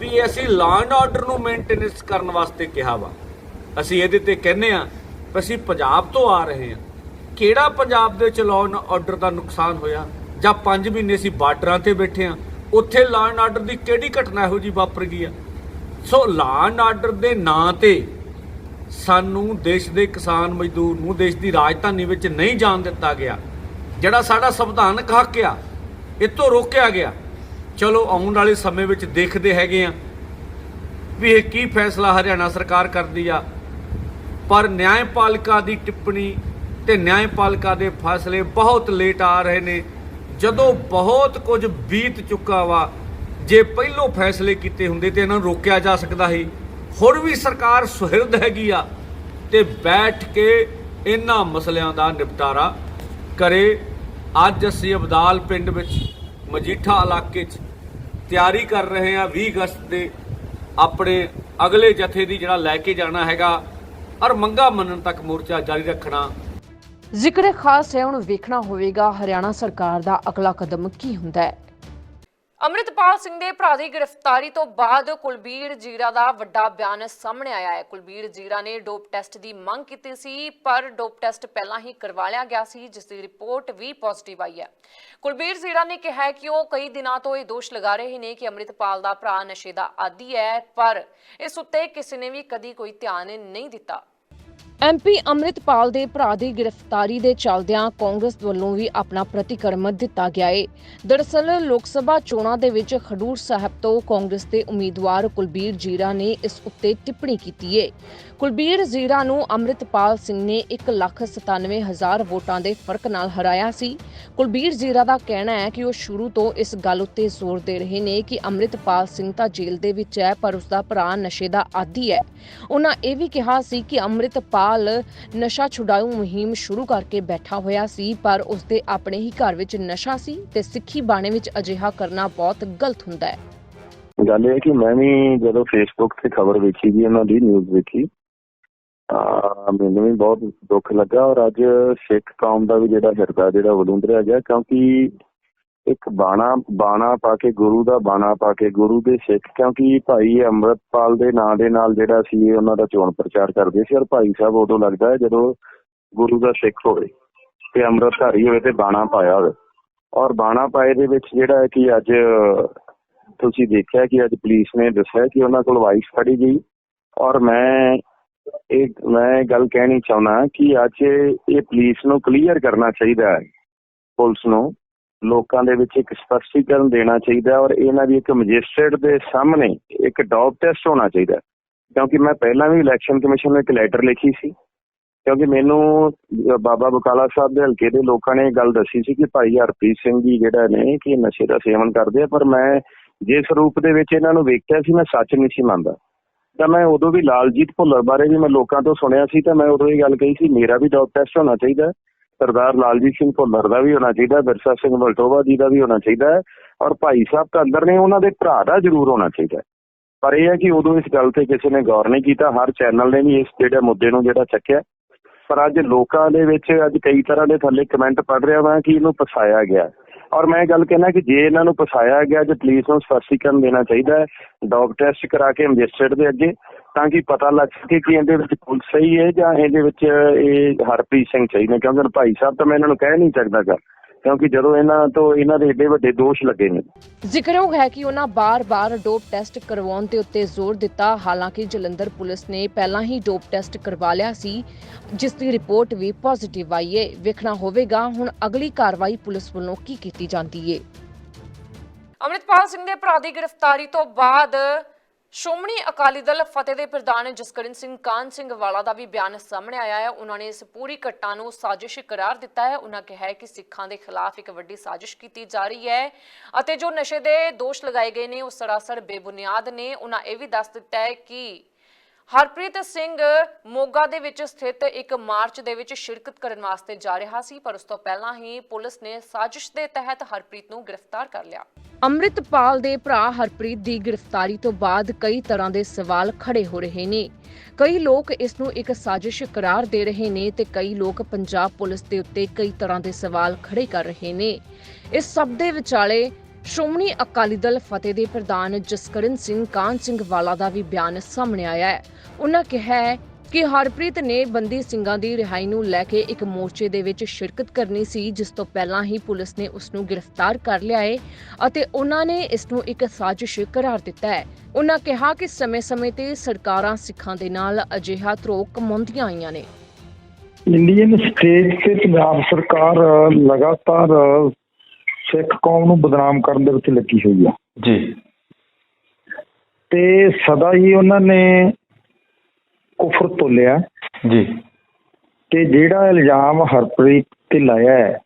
ਵੀ ਅਸੀਂ ਲਾਂਡ ਐਂਡ ਆਰਡਰ ਨੂੰ ਮੇਨਟੇਨੈਂਸ ਕਰਨ ਵਾਸਤੇ ਕਿਹਾ ਵਾ। ਅਸੀਂ ਇਹਦੇ ਤੇ ਕਹਿੰਨੇ ਆ, ਵੀ ਅਸੀਂ ਪੰਜਾਬ ਤੋਂ ਆ ਰਹੇ ਹਾਂ। ਕਿਹੜਾ ਪੰਜਾਬ ਦੇ ਵਿੱਚ ਲਾਅ ਐਂਡ ਆਰਡਰ ਦਾ ਨੁਕਸਾਨ ਹੋਇਆ? ਜਾਂ 5 ਮਹੀਨੇ ਅਸੀਂ ਬਾਰਡਰਾਂ ਤੇ ਬੈਠੇ ਆ ਉੱਥੇ ਲਾਅ ਐਂਡ ਆਰਡਰ ਦੀ ਕਿਹੜੀ ਘਟਨਾ ਇਹੋ ਜੀ ਵਾਪਰ ਗਈ ਆ ਸੋ ਲਾਅ ਐਂਡ ਆਰਡਰ ਦੇ ਨਾਂ ਤੇ ਸਾਨੂੰ ਦੇਸ਼ ਦੇ ਕਿਸਾਨ ਮਜ਼ਦੂਰ ਨੂੰ ਦੇਸ਼ ਦੀ ਰਾਜਧਾਨੀ ਵਿੱਚ ਨਹੀਂ ਜਾਣ ਦਿੱਤਾ ਗਿਆ, ਜਿਹੜਾ ਸਾਡਾ ਸੰਵਿਧਾਨਕ ਹੱਕ ਆ ਇਹ ਤੋਂ ਰੋਕਿਆ ਗਿਆ। ਚਲੋ ਆਉਣ ਵਾਲੇ ਸਮੇਂ ਵਿੱਚ ਦੇਖਦੇ ਹੈਗੇ ਆ ਵੀ ਇਹ ਕੀ ਫੈਸਲਾ ਹਰਿਆਣਾ ਸਰਕਾਰ ਕਰਦੀ ਆ, ਪਰ ਨਿਆਂਪਾਲਿਕਾ ਦੀ ਟਿੱਪਣੀ ਤੇ ਨਿਆਂਪਾਲਿਕਾ ਦੇ ਫੈਸਲੇ ਬਹੁਤ ਲੇਟ ਆ ਰਹੇ ਨੇ। ਜਦੋਂ ਬਹੁਤ ਕੁਝ ਬੀਤ ਚੁੱਕਾ ਵਾ, ਜੇ ਪਹਿਲੋਂ ਫੈਸਲੇ ਕੀਤੇ ਹੁੰਦੇ ਤੇ ਇਹਨਾਂ ਨੂੰ ਰੋਕਿਆ ਜਾ ਸਕਦਾ ਸੀ। ਹੁਣ ਵੀ ਸਰਕਾਰ ਸੁਹਿਰਦ ਹੈਗੀ ਆ ਤੇ ਬੈਠ ਕੇ ਇਹਨਾਂ ਮਸਲਿਆਂ ਦਾ ਨਿਪਟਾਰਾ ਕਰੇ। ਅੱਜ ਅਸੀਂ ਅਬਦਾਲ ਪਿੰਡ ਵਿੱਚ, ਮਜੀਠਾ ਇਲਾਕੇ 'ਚ ਤਿਆਰੀ ਕਰ ਰਹੇ ਹਾਂ 20 ਅਗਸਤ ਦੇ ਆਪਣੇ ਅਗਲੇ ਜਥੇ ਦੀ ਜਿਹੜਾ ਲੈ ਕੇ ਜਾਣਾ ਹੈਗਾ। ਔਰ ਮੰਗਾ ਮੰਨਣ ਤੱਕ ਮੋਰਚਾ ਜਾਰੀ ਰੱਖਣਾ ਜ਼ਿਕਰ ਖਾਸ ਹੈ, ਹੁਣ ਵੇਖਣਾ ਹੋਵੇਗਾ ਹਰਿਆਣਾ ਸਰਕਾਰ ਦਾ ਅਗਲਾ ਕਦਮ ਕੀ ਹੁੰਦਾ ਹੈ। ਅੰਮ੍ਰਿਤਪਾਲ ਸਿੰਘ ਦੇ ਭਰਾ ਦੀ ਗ੍ਰਿਫਤਾਰੀ ਤੋਂ ਬਾਅਦ ਕੁਲਬੀਰ ਜੀਰਾ ਦਾ ਵੱਡਾ ਬਿਆਨ ਸਾਹਮਣੇ ਆਇਆ ਹੈ। ਕੁਲਬੀਰ ਜੀਰਾ ਨੇ ਡੋਪ ਟੈਸਟ ਦੀ ਮੰਗ ਕੀਤੀ ਸੀ, ਪਰ ਡੋਪ ਟੈਸਟ ਪਹਿਲਾਂ ਹੀ ਕਰਵਾ ਲਿਆ ਗਿਆ ਸੀ, ਜਿਸ ਦੀ ਰਿਪੋਰਟ ਵੀ ਪੋਜ਼ਿਟਿਵ ਆਈ ਹੈ। ਕੁਲਬੀਰ ਜੀਰਾ ਨੇ ਕਿਹਾ ਕਿ ਉਹ ਕਈ ਦਿਨਾਂ ਤੋਂ ਇਹ ਦੋਸ਼ ਲਗਾ ਰਹੇ ਨੇ ਕਿ ਅੰਮ੍ਰਿਤਪਾਲ ਦਾ ਭਰਾ ਨਸ਼ੇ ਦਾ ਆਦੀ ਹੈ, ਪਰ ਇਸ ਉੱਤੇ ਕਿਸੇ ਨੇ ਵੀ ਕਦੀ ਕੋਈ ਧਿਆਨ ਨਹੀਂ ਦਿੱਤਾ। ਐਮਪੀ ਅੰਮ੍ਰਿਤਪਾਲ ਦੇ ਭਰਾ ਦੀ ਗ੍ਰਿਫਤਾਰੀ ਦੇ ਚੱਲਦਿਆਂ ਕਾਂਗਰਸ ਵੱਲੋਂ ਵੀ ਆਪਣਾ ਪ੍ਰਤੀਕਰਮ ਦਿੱਤਾ ਗਿਆ ਹੈ ਦਰਅਸਲ, ਲੋਕ ਸਭਾ ਚੋਣਾਂ ਦੇ ਵਿੱਚ ਖਡੂਰ ਸਾਹਿਬ ਤੋਂ ਕਾਂਗਰਸ ਦੇ ਉਮੀਦਵਾਰ ਕੁਲਬੀਰ ਜੀਰਾ ਨੇ ਇਸ ਉੱਤੇ ਟਿੱਪਣੀ ਕੀਤੀ ਹੈ ਕੁਲਬੀਰ ਜ਼ੀਰਾ ਨੂੰ ਅੰਮ੍ਰਿਤਪਾਲ ਸਿੰਘ ਨੇ 197000 ਵੋਟਾਂ ਦੇ ਫ਼ਰਕ ਨਾਲ ਹਰਾਇਆ ਸੀ। ਕੁਲਬੀਰ ਜ਼ੀਰਾ ਦਾ ਕਹਿਣਾ ਹੈ ਕਿ ਉਹ ਸ਼ੁਰੂ ਤੋਂ ਇਸ ਗੱਲ ਉੱਤੇ ਜ਼ੋਰ ਦੇ ਰਹੇ ਨੇ ਕਿ ਅੰਮ੍ਰਿਤਪਾਲ ਸਿੰਘ ਤਾਂ ਜੇਲ੍ਹ ਦੇ ਵਿੱਚ ਹੈ, ਪਰ ਉਸ ਦਾ ਭਰਾ ਨਸ਼ੇ ਦਾ ਆਦੀ ਹੈ। ਉਹਨਾਂ ਇਹ ਵੀ ਕਿਹਾ ਸੀ ਕਿ ਅੰਮ੍ਰਿਤਪਾਲ ਨਸ਼ਾ ਛੁਡਾਊ ਮੁਹਿੰਮ ਸ਼ੁਰੂ ਕਰਕੇ ਬੈਠਾ ਹੋਇਆ ਸੀ, ਪਰ ਉਸ ਦੇ ਆਪਣੇ ਹੀ ਘਰ ਵਿੱਚ ਨਸ਼ਾ ਸੀ ਤੇ ਸਿੱਖੀ ਬਾਣੇ ਵਿੱਚ ਅਜਿਹਾ ਕਰਨਾ ਬਹੁਤ ਗਲਤ ਹੁੰਦਾ ਹੈ। ਗੱਲ ਇਹ ਕਿ ਮੈਂ ਵੀ ਜਦੋਂ ਫੇਸਬੁੱਕ ਤੇ ਖਬਰ ਵੇਖੀ ਜੀ, ਉਹਨਾਂ ਦੀ ਨਿਊਜ਼ ਵੇਖੀ ਆ ਮੈਨੂੰ ਵੀ ਬਹੁਤ ਦੁੱਖ ਲੱਗਾ ਔਰ ਅੱਜ ਸਿੱਖ ਕੌਮ ਦਾ ਵੀ ਜਿਹੜਾ ਹਿਰਦਾ, ਜਿਹੜਾ ਵਲੂੰਦਰਿਆ ਗਿਆ ਕਿਉਂਕਿ ਇੱਕ ਬਾਣਾ ਬਾਣਾ ਪਾ ਕੇ, ਗੁਰੂ ਦਾ ਬਾਣਾ ਪਾ ਕੇ, ਗੁਰੂ ਦੇ ਸਿੱਖ, ਕਿਉਂਕਿ ਭਾਈ ਅੰਮ੍ਰਿਤਪਾਲ ਦੇ ਨਾਂ ਦੇ ਨਾਲ ਜਿਹੜਾ ਸੀ ਉਹਨਾਂ ਦਾ ਚੋਣ ਪ੍ਰਚਾਰ ਕਰਦੇ ਸੀ ਔਰ ਭਾਈ ਸਾਹਿਬ ਉਦੋਂ ਲੱਗਦਾ ਹੈ ਜਦੋਂ ਗੁਰੂ ਦਾ ਸਿੱਖ ਹੋਵੇ ਤੇ ਅੰਮ੍ਰਿਤਧਾਰੀ ਹੋਵੇ ਤੇ ਬਾਣਾ ਪਾਇਆ ਹੋਵੇ। ਔਰ ਬਾਣਾ ਪਾਏ ਦੇ ਵਿੱਚ ਜਿਹੜਾ ਹੈ ਕਿ ਅੱਜ ਤੁਸੀਂ ਦੇਖਿਆ ਕਿ ਅੱਜ ਪੁਲਿਸ ਨੇ ਦੱਸਿਆ ਕਿ ਉਹਨਾਂ ਕੋਲ ਵਾਈਸ ਫੜੀ ਗਈ। ਔਰ ਮੈਂ ਇਹ ਮੈਂ ਇਹ ਗੱਲ ਕਹਿਣੀ ਚਾਹੁੰਦਾ ਕਿ ਅੱਜ ਇਹ ਪੁਲਿਸ ਨੂੰ ਕਲੀਅਰ ਕਰਨਾ ਚਾਹੀਦਾ ਹੈ। ਪੁਲਿਸ ਨੂੰ ਲੋਕਾਂ ਦੇ ਵਿੱਚ ਇੱਕ ਸਪਸ਼ਟੀਕਰਨ ਦੇਣਾ ਚਾਹੀਦਾ ਔਰ ਇਹਨਾਂ ਦੀ ਇੱਕ ਮੈਜਿਸਟ੍ਰੇਟ ਦੇ ਸਾਹਮਣੇ ਇੱਕ ਡੌਪ ਟੈਸਟ ਹੋਣਾ ਚਾਹੀਦਾ ਕਿਉਂਕਿ ਮੈਂ ਪਹਿਲਾਂ ਵੀ ਇਲੈਕਸ਼ਨ ਕਮਿਸ਼ਨ ਨੂੰ ਇੱਕ ਲੈਟਰ ਲਿਖੀ ਸੀ। ਕਿਉਂਕਿ ਮੈਨੂੰ ਬਾਬਾ ਬਕਾਲਾ ਸਾਹਿਬ ਦੇ ਹਲਕੇ ਦੇ ਲੋਕਾਂ ਨੇ ਗੱਲ ਦੱਸੀ ਸੀ ਕਿ ਭਾਈ ਹਰਪ੍ਰੀਤ ਸਿੰਘ ਜੀ ਜਿਹੜਾ ਨੇ ਕਿ ਨਸ਼ੇ ਦਾ ਸੇਵਨ ਕਰਦੇ ਆ, ਪਰ ਮੈਂ ਜਿਸ ਰੂਪ ਦੇ ਵਿੱਚ ਇਹਨਾਂ ਨੂੰ ਵੇਖਿਆ ਸੀ, ਮੈਂ ਸੱਚ ਨਹੀਂ ਸੀ ਮੰਨਦਾ। ਤਾਂ ਮੈਂ ਉਦੋਂ ਵੀ ਲਾਲਜੀਤ ਭੁੱਲਰ ਬਾਰੇ ਵੀ ਮੈਂ ਲੋਕਾਂ ਤੋਂ ਸੁਣਿਆ ਸੀ, ਤਾਂ ਮੈਂ ਉਦੋਂ ਇਹ ਗੱਲ ਕਹੀ ਸੀ, ਮੇਰਾ ਵੀ ਡੌਪ ਟੈਸਟ ਹੋਣਾ ਚਾਹੀਦਾ ਸਰਦਾਰ ਲਾਲਜੀਤ ਸਿੰਘ ਭੁੱਲਰ ਦਾ ਵੀ ਹੋਣਾ ਚਾਹੀਦਾ, ਬਿਰਸਾ ਸਿੰਘ ਵਲਟੋਵਾ ਜੀ ਦਾ ਵੀ ਹੋਣਾ ਚਾਹੀਦਾ ਔਰ ਭਾਈ ਸਾਹਿਬ ਤਾਂ ਅੰਦਰ ਨੇ, ਉਹਨਾਂ ਦੇ ਭਰਾ ਦਾ ਜ਼ਰੂਰ ਹੋਣਾ ਚਾਹੀਦਾ ਪਰ ਇਹ ਹੈ ਕਿ ਉਦੋਂ ਇਸ ਗੱਲ ਤੇ ਕਿਸੇ ਨੇ ਗੌਰ ਨਹੀਂ ਕੀਤਾ, ਹਰ ਚੈਨਲ ਨੇ ਵੀ ਇਸ ਜਿਹੜੇ ਮੁੱਦੇ ਨੂੰ ਜਿਹੜਾ ਚੱਕਿਆ। ਪਰ ਅੱਜ ਲੋਕਾਂ ਦੇ ਵਿੱਚ, ਅੱਜ ਕਈ ਤਰ੍ਹਾਂ ਦੇ ਥੱਲੇ ਕਮੈਂਟ ਪੜ ਰਿਹਾ ਵਾਂ ਕਿ ਇਹਨੂੰ ਫਸਾਇਆ ਗਿਆ ਔਰ ਮੈਂ ਇਹ ਗੱਲ ਕਹਿਣਾ ਕਿ ਜੇ ਇਹਨਾਂ ਨੂੰ ਫਸਾਇਆ ਗਿਆ ਜੇ ਪੁਲਿਸ ਨੂੰ ਸਪਸ਼ਟੀਕਰਨ ਦੇਣਾ ਚਾਹੀਦਾ ਹੈ, ਡੌਗ ਟੈਸਟ ਕਰਾ ਕੇ ਮੈਜਿਸਟ੍ਰੇਟ ਦੇ ਅੱਗੇ। ਤਾਂ ਕਿ ਪਤਾ ਲੱਗ ਸਕੇ ਕਿ ਇਹਦੇ ਵਿੱਚ ਪੁਲਿਸ ਸਹੀ ਹੈ ਜਾਂ ਇਹਦੇ ਵਿੱਚ ਇਹ ਹਰਪ੍ਰੀਤ ਸਿੰਘ ਸਹੀ ਨੇ ਕਿਉਂਕਿ ਭਾਈ ਸਾਹਿਬ ਤਾਂ ਮੈਂ ਇਹਨਾਂ ਨੂੰ ਕਹਿ ਨਹੀਂ ਸਕਦਾਗਾ ਕਿਉਂਕਿ ਜਦੋਂ ਇਹਨਾਂ ਤੋਂ ਇਹਨਾਂ ਦੇ ਏਡੇ ਵੱਡੇ ਦੋਸ਼ ਲੱਗੇ ਨੇ। ਜ਼ਿਕਰਯੋਗ ਹੈ ਕਿ ਉਹਨਾਂ ਬਾਰ-ਬਾਰ ਡੋਪ ਟੈਸਟ ਕਰਵਾਉਣ ਦੇ ਉੱਤੇ ਜ਼ੋਰ ਦਿੱਤਾ। ਹਾਲਾਂਕਿ ਜਲੰਧਰ ਪੁਲਿਸ ਨੇ ਪਹਿਲਾਂ ਹੀ ਡੋਪ ਟੈਸਟ ਕਰਵਾ ਲਿਆ ਸੀ ਜਿਸ ਦੀ ਰਿਪੋਰਟ ਵੀ ਪੋਜ਼ਿਟਿਵ ਆਈ ਹੈ ਵੇਖਣਾ ਹੋਵੇਗਾ ਹੁਣ ਅਗਲੀ ਕਾਰਵਾਈ ਪੁਲਿਸ ਵੱਲੋਂ ਕੀ ਕੀਤੀ ਜਾਂਦੀ ਹੈ ਅਮਰਿਤਪਾਲ ਸਿੰਘ ਦੇ ਭਰਾ ਦੀ ਗ੍ਰਿਫਤਾਰੀ ਤੋਂ ਬਾਅਦ ਸ਼੍ਰੋਮਣੀ ਅਕਾਲੀ ਦਲ ਫਤਿਹ ਦੇ ਪ੍ਰਧਾਨ ਜਸਕਰਨ ਸਿੰਘ ਕਾਨ ਸਿੰਘ ਵਾਲਾ ਦਾ ਵੀ ਬਿਆਨ ਸਾਹਮਣੇ ਆਇਆ ਹੈ। ਉਹਨਾਂ ਨੇ ਇਸ ਪੂਰੀ ਘਟਨਾ ਨੂੰ ਸਾਜ਼ਿਸ਼ ਕਰਾਰ ਦਿੱਤਾ ਹੈ। ਉਹਨਾਂ ਕਿਹਾ ਹੈ ਕਿ ਸਿੱਖਾਂ ਦੇ ਖਿਲਾਫ ਇੱਕ ਵੱਡੀ ਸਾਜ਼ਿਸ਼ ਕੀਤੀ ਜਾ ਰਹੀ ਹੈ ਅਤੇ ਜੋ ਨਸ਼ੇ ਦੇ ਦੋਸ਼ ਲਗਾਏ ਗਏ ਨੇ, ਉਹ ਸਰਾਸਰ ਬੇਬੁਨਿਆਦ ਨੇ। ਉਹਨਾਂ ਇਹ ਵੀ ਦੱਸ ਦਿੱਤਾ ਹੈ ਕਿ ਹਰਪ੍ਰੀਤ ਸਿੰਘ ਮੋਗਾ ਦੇ ਵਿੱਚ ਸਥਿਤ ਇੱਕ ਮਾਰਚ ਦੇ ਵਿੱਚ ਸ਼ਿਰਕਤ ਕਰਨ ਵਾਸਤੇ ਜਾ ਰਿਹਾ ਸੀ, ਪਰ ਉਸ ਤੋਂ ਪਹਿਲਾਂ ਹੀ ਪੁਲਿਸ ਨੇ ਸਾਜ਼ਿਸ਼ ਦੇ ਤਹਿਤ ਹਰਪ੍ਰੀਤ ਨੂੰ ਗ੍ਰਿਫਤਾਰ ਕਰ ਲਿਆ। ਅੰਮ੍ਰਿਤਪਾਲ ਦੇ ਭਰਾ ਹਰਪ੍ਰੀਤ ਦੀ ਗ੍ਰਿਫਤਾਰੀ ਤੋਂ ਬਾਅਦ ਕਈ ਤਰ੍ਹਾਂ ਦੇ ਸਵਾਲ ਖੜੇ ਹੋ ਰਹੇ ਨੇ। ਕਈ ਲੋਕ ਇਸ ਨੂੰ ਇੱਕ ਸਾਜ਼ਿਸ਼ ਕਰਾਰ ਦੇ ਰਹੇ ਨੇ ਤੇ ਕਈ ਲੋਕ ਪੰਜਾਬ ਪੁਲਿਸ ਦੇ ਉੱਤੇ ਕਈ ਤਰ੍ਹਾਂ ਦੇ ਸਵਾਲ ਖੜੇ ਕਰ ਰਹੇ ਨੇ। ਇਸ ਸਭ ਦੇ ਵਿਚਾਲੇ ਸ਼੍ਰੋਮਣੀ ਅਕਾਲੀ ਦਲ ਫਤਿਹ ਦੇ ਪ੍ਰਧਾਨ ਜਸਕਰਨ ਸਿੰਘ ਕਾਨ ਸਿੰਘ ਵਾਲਾ ਦਾ ਵੀ ਬਿਆਨ ਸਾਹਮਣੇ ਆਇਆ ਹੈ। ਉਹਨਾਂ ਕਿਹਾ ਹੈ ਕਿ ਹਰਪ੍ਰੀਤ ਨੇ ਬੰਦੀ ਸਿੰਘਾਂ ਦੀ ਰਿਹਾਈ ਨੂੰ ਲੈ ਕੇ ਇੱਕ ਮੋਰਚੇ ਦੇ ਵਿੱਚ ਸ਼ਿਰਕਤ ਕਰਨੀ ਸੀ ਜਿਸ ਤੋਂ ਪਹਿਲਾਂ ਹੀ ਪੁਲਿਸ ਨੇ ਉਸ ਨੂੰ ਗ੍ਰਿਫਤਾਰ ਕਰ ਲਿਆ ਹੈ ਅਤੇ ਉਹਨਾਂ ਨੇ ਇਸ ਨੂੰ ਇੱਕ ਸਾਜ਼ਿਸ਼ ਕਰਾਰ ਦਿੱਤਾ ਹੈ। ਉਹਨਾਂ ਕਿਹਾ ਕਿ ਸਮੇਂ-ਸਮੇਂ ਤੇ ਸਰਕਾਰਾਂ ਸਿੱਖਾਂ ਦੇ ਨਾਲ ਅਜਿਹਾ ਧਰੋਹ ਕਮਾਉਂਦੀਆਂ ਆਈਆਂ ਨੇ। ਇੰਡੀਅਨ ਸਟੇਟ ਤੇ ਪੰਜਾਬ ਸਰਕਾਰ ਲਗਾਤਾਰ ਸਿੱਖ ਕੌਮ ਨੂੰ ਬਦਨਾਮ ਕਰਨ ਦੇ ਵਿੱਚ ਲੱਗੀ ਹੋਈ ਆ। ਜੀ। ਤੇ ਸਦਾ ਹੀ ਉਹਨਾਂ ਨੇ ਕੁਫਰ ਤੋਲਿਆ। ਜੀ। ਤੇ ਜਿਹੜਾ ਇਲਜ਼ਾਮ ਹਰਪ੍ਰੀਤ ਤੇ ਲਾਇਆ ਹੈ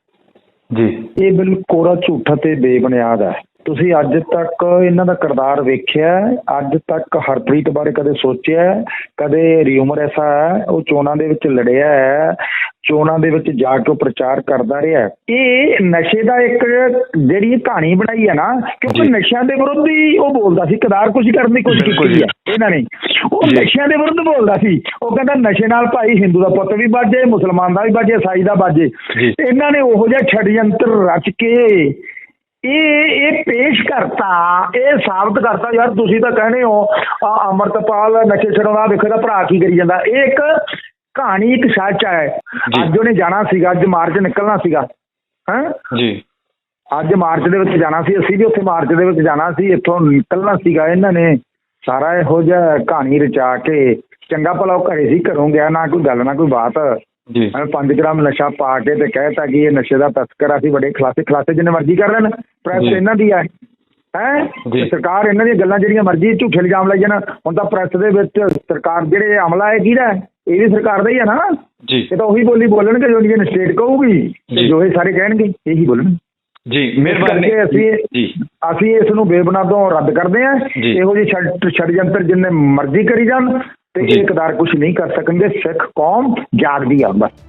ਜੀ। ਇਹ ਬਿਲਕੁਲ ਕੋਰਾ ਝੂਠਾ ਤੇ ਬੇਬੁਨਿਆਦ ਹੈ। ਤੁਸੀਂ ਅੱਜ ਤੱਕ ਇਹਨਾਂ ਦਾ ਕਿਰਦਾਰ ਵੇਖਿਆ? ਅੱਜ ਤੱਕ ਹਰਪ੍ਰੀਤ ਬਾਰੇ ਕਦੇ ਸੋਚਿਆ? ਕਦੇ ਰਿਊਮਰ ਐਸਾ ਹੈ ਉਹ ਚੋਣਾਂ ਦੇ ਵਿੱਚ ਲੜਿਆ ਹੈ ਚੋਣਾਂ ਦੇ ਵਿੱਚ ਜਾ ਕੇ ਪ੍ਰਚਾਰ ਕਰਦਾ ਰਿਹਾ। ਇਹ ਨਸ਼ੇ ਦਾ ਇੱਕ ਜਿਹੜੀ ਕਹਾਣੀ ਬਣਾਈ ਹੈ ਨਾ ਕਿਉਂਕਿ। ਨਸ਼ਿਆਂ ਦੇ ਵਿਰੁੱਧ ਹੀ ਉਹ ਬੋਲਦਾ ਸੀ ਕਦਾਰ ਕੁਝ ਕਰਨ ਦੀ ਕੋਸ਼ਿਸ਼ ਕੀਤੀ। ਹੈ ਇਹਨਾਂ ਨੇ ਉਹ। ਨਸ਼ਿਆਂ ਦੇ ਵਿਰੁੱਧ ਬੋਲਦਾ ਸੀ ਉਹ ਕਹਿੰਦਾ ਨਸ਼ੇ ਨਾਲ ਭਾਈ ਹਿੰਦੂ ਦਾ ਪੁੱਤ ਵੀ ਬਾਜੇ ਮੁਸਲਮਾਨ ਦਾ ਵੀ ਬਾਜੇ ਈਸਾਈ ਦਾ ਬਾਜੇ ਜੀ। ਇਹਨਾਂ ਨੇ ਉਹੋ ਜਿਹਾ ਛੜਯੰਤਰ ਰਚ ਕੇ ਇਹ ਇਹ ਪੇਸ਼ ਕਰਤਾ ਇਹ ਸਾਬਤ ਕਰਤਾ ਯਾਰ ਤੁਸੀਂ ਤਾਂ ਕਹਿੰਦੇ ਹੋ ਆ ਅਮਰਤਪਾਲ ਨਸ਼ੇ ਛਡਾਉਣਾ ਦੇਖੋ ਇਹਦਾ ਭਰਾ ਕੀ ਕਰੀ ਜਾਂਦਾ। ਇਹ ਇੱਕ ਕਹਾਣੀ ਇੱਕ ਸੱਚ ਹੈ। ਅੱਜ ਉਹਨੇ ਜਾਣਾ ਸੀਗਾ ਅੱਜ ਮਾਰਚ ਨਿਕਲਣਾ ਸੀਗਾ। ਹਾਂ? ਜੀ। ਅੱਜ ਮਾਰਚ ਦੇ ਵਿੱਚ ਜਾਣਾ ਸੀ। ਅਸੀਂ ਵੀ ਉੱਥੇ ਮਾਰਚ ਦੇ ਵਿੱਚ ਜਾਣਾ ਸੀ ਇੱਥੋਂ ਨਿਕਲਣਾ ਸੀਗਾ ਇਹਨਾਂ ਨੇ। ਸਾਰਾ ਇਹੋ ਜਿਹਾ ਕਹਾਣੀ ਰਚਾ ਕੇ ਚੰਗਾ ਭਲਾ ਉਹ ਘਰੇ ਸੀ ਘਰੋਂ ਗਿਆ ਨਾ ਕੋਈ ਗੱਲ ਨਾ ਕੋਈ ਬਾਤ। ਜੀ ਐਵੇਂ 5 ਗ੍ਰਾਮ ਨਸ਼ਾ ਪਾ ਕੇ ਤੇ ਕਹਿਤਾ ਕਿ ਇਹ ਨਸ਼ੇ ਦਾ ਤਸਕਰ ਆ, ਅਸੀਂ ਬੜੇ ਖਲਾਸੇ ਖਲਾਸੇ ਜਿੰਨੇ ਮਰਜ਼ੀ ਕਰ ਲੈਣ ਪ੍ਰੈਸ। ਇਹਨਾਂ ਦੀ ਹੈ ਹੈ। ਸਰਕਾਰ ਇਹਨਾਂ ਦੀਆਂ ਗੱਲਾਂ ਜਿਹੜੀਆਂ ਮਰਜ਼ੀ ਝੂਠੇ ਇਲਜ਼ਾਮ ਲਾਈ ਜਾਣ ਹੁਣ ਤਾਂ ਪ੍ਰੈਸ ਦੇ ਵਿੱਚ ਸਰਕਾਰ ਜਿਹੜੇ ਅਮਲਾ ਹੈ ਕਿਹਦਾ? ਇਹ ਵੀ ਸਰਕਾਰ ਦਾ ਹੀ ਹੈ ਨਾ ਜੀ ਇਹ ਤਾਂ ਉਹੀ ਬੋਲੀ ਬੋਲਣਗੇ ਜੋ ਜਿਹੜੀ ਸਟੇਟ ਕਹੂਗੀ ਜੀ। ਇਹ ਸਾਰੇ ਕਹਿਣਗੇ ਇਹੀ ਬੋਲਣਗੇ ਜੀ ਮਿਹਰਬਾਨੀ ਅਸੀਂ ਜੀ ਅਸੀਂ ਇਸ ਨੂੰ ਬੇਬਨਾ ਤੋਂ ਰੱਦ ਕਰਦੇ ਹਾਂ। ਇਹੋ ਜਿਹੇ ਛੜ ਛੜਯੰਤਰ ਜਿੰਨੇ ਮਰਜ਼ੀ ਕਰੀ ਜਾਣ ਤੇ। ਇਹ ਇਕਦਾਰ ਕੁਝ ਨਹੀਂ ਕਰ ਸਕਣਗੇ ਸਿੱਖ ਕੌਮ ਜਾਗਦੀ ਆ ਬਸ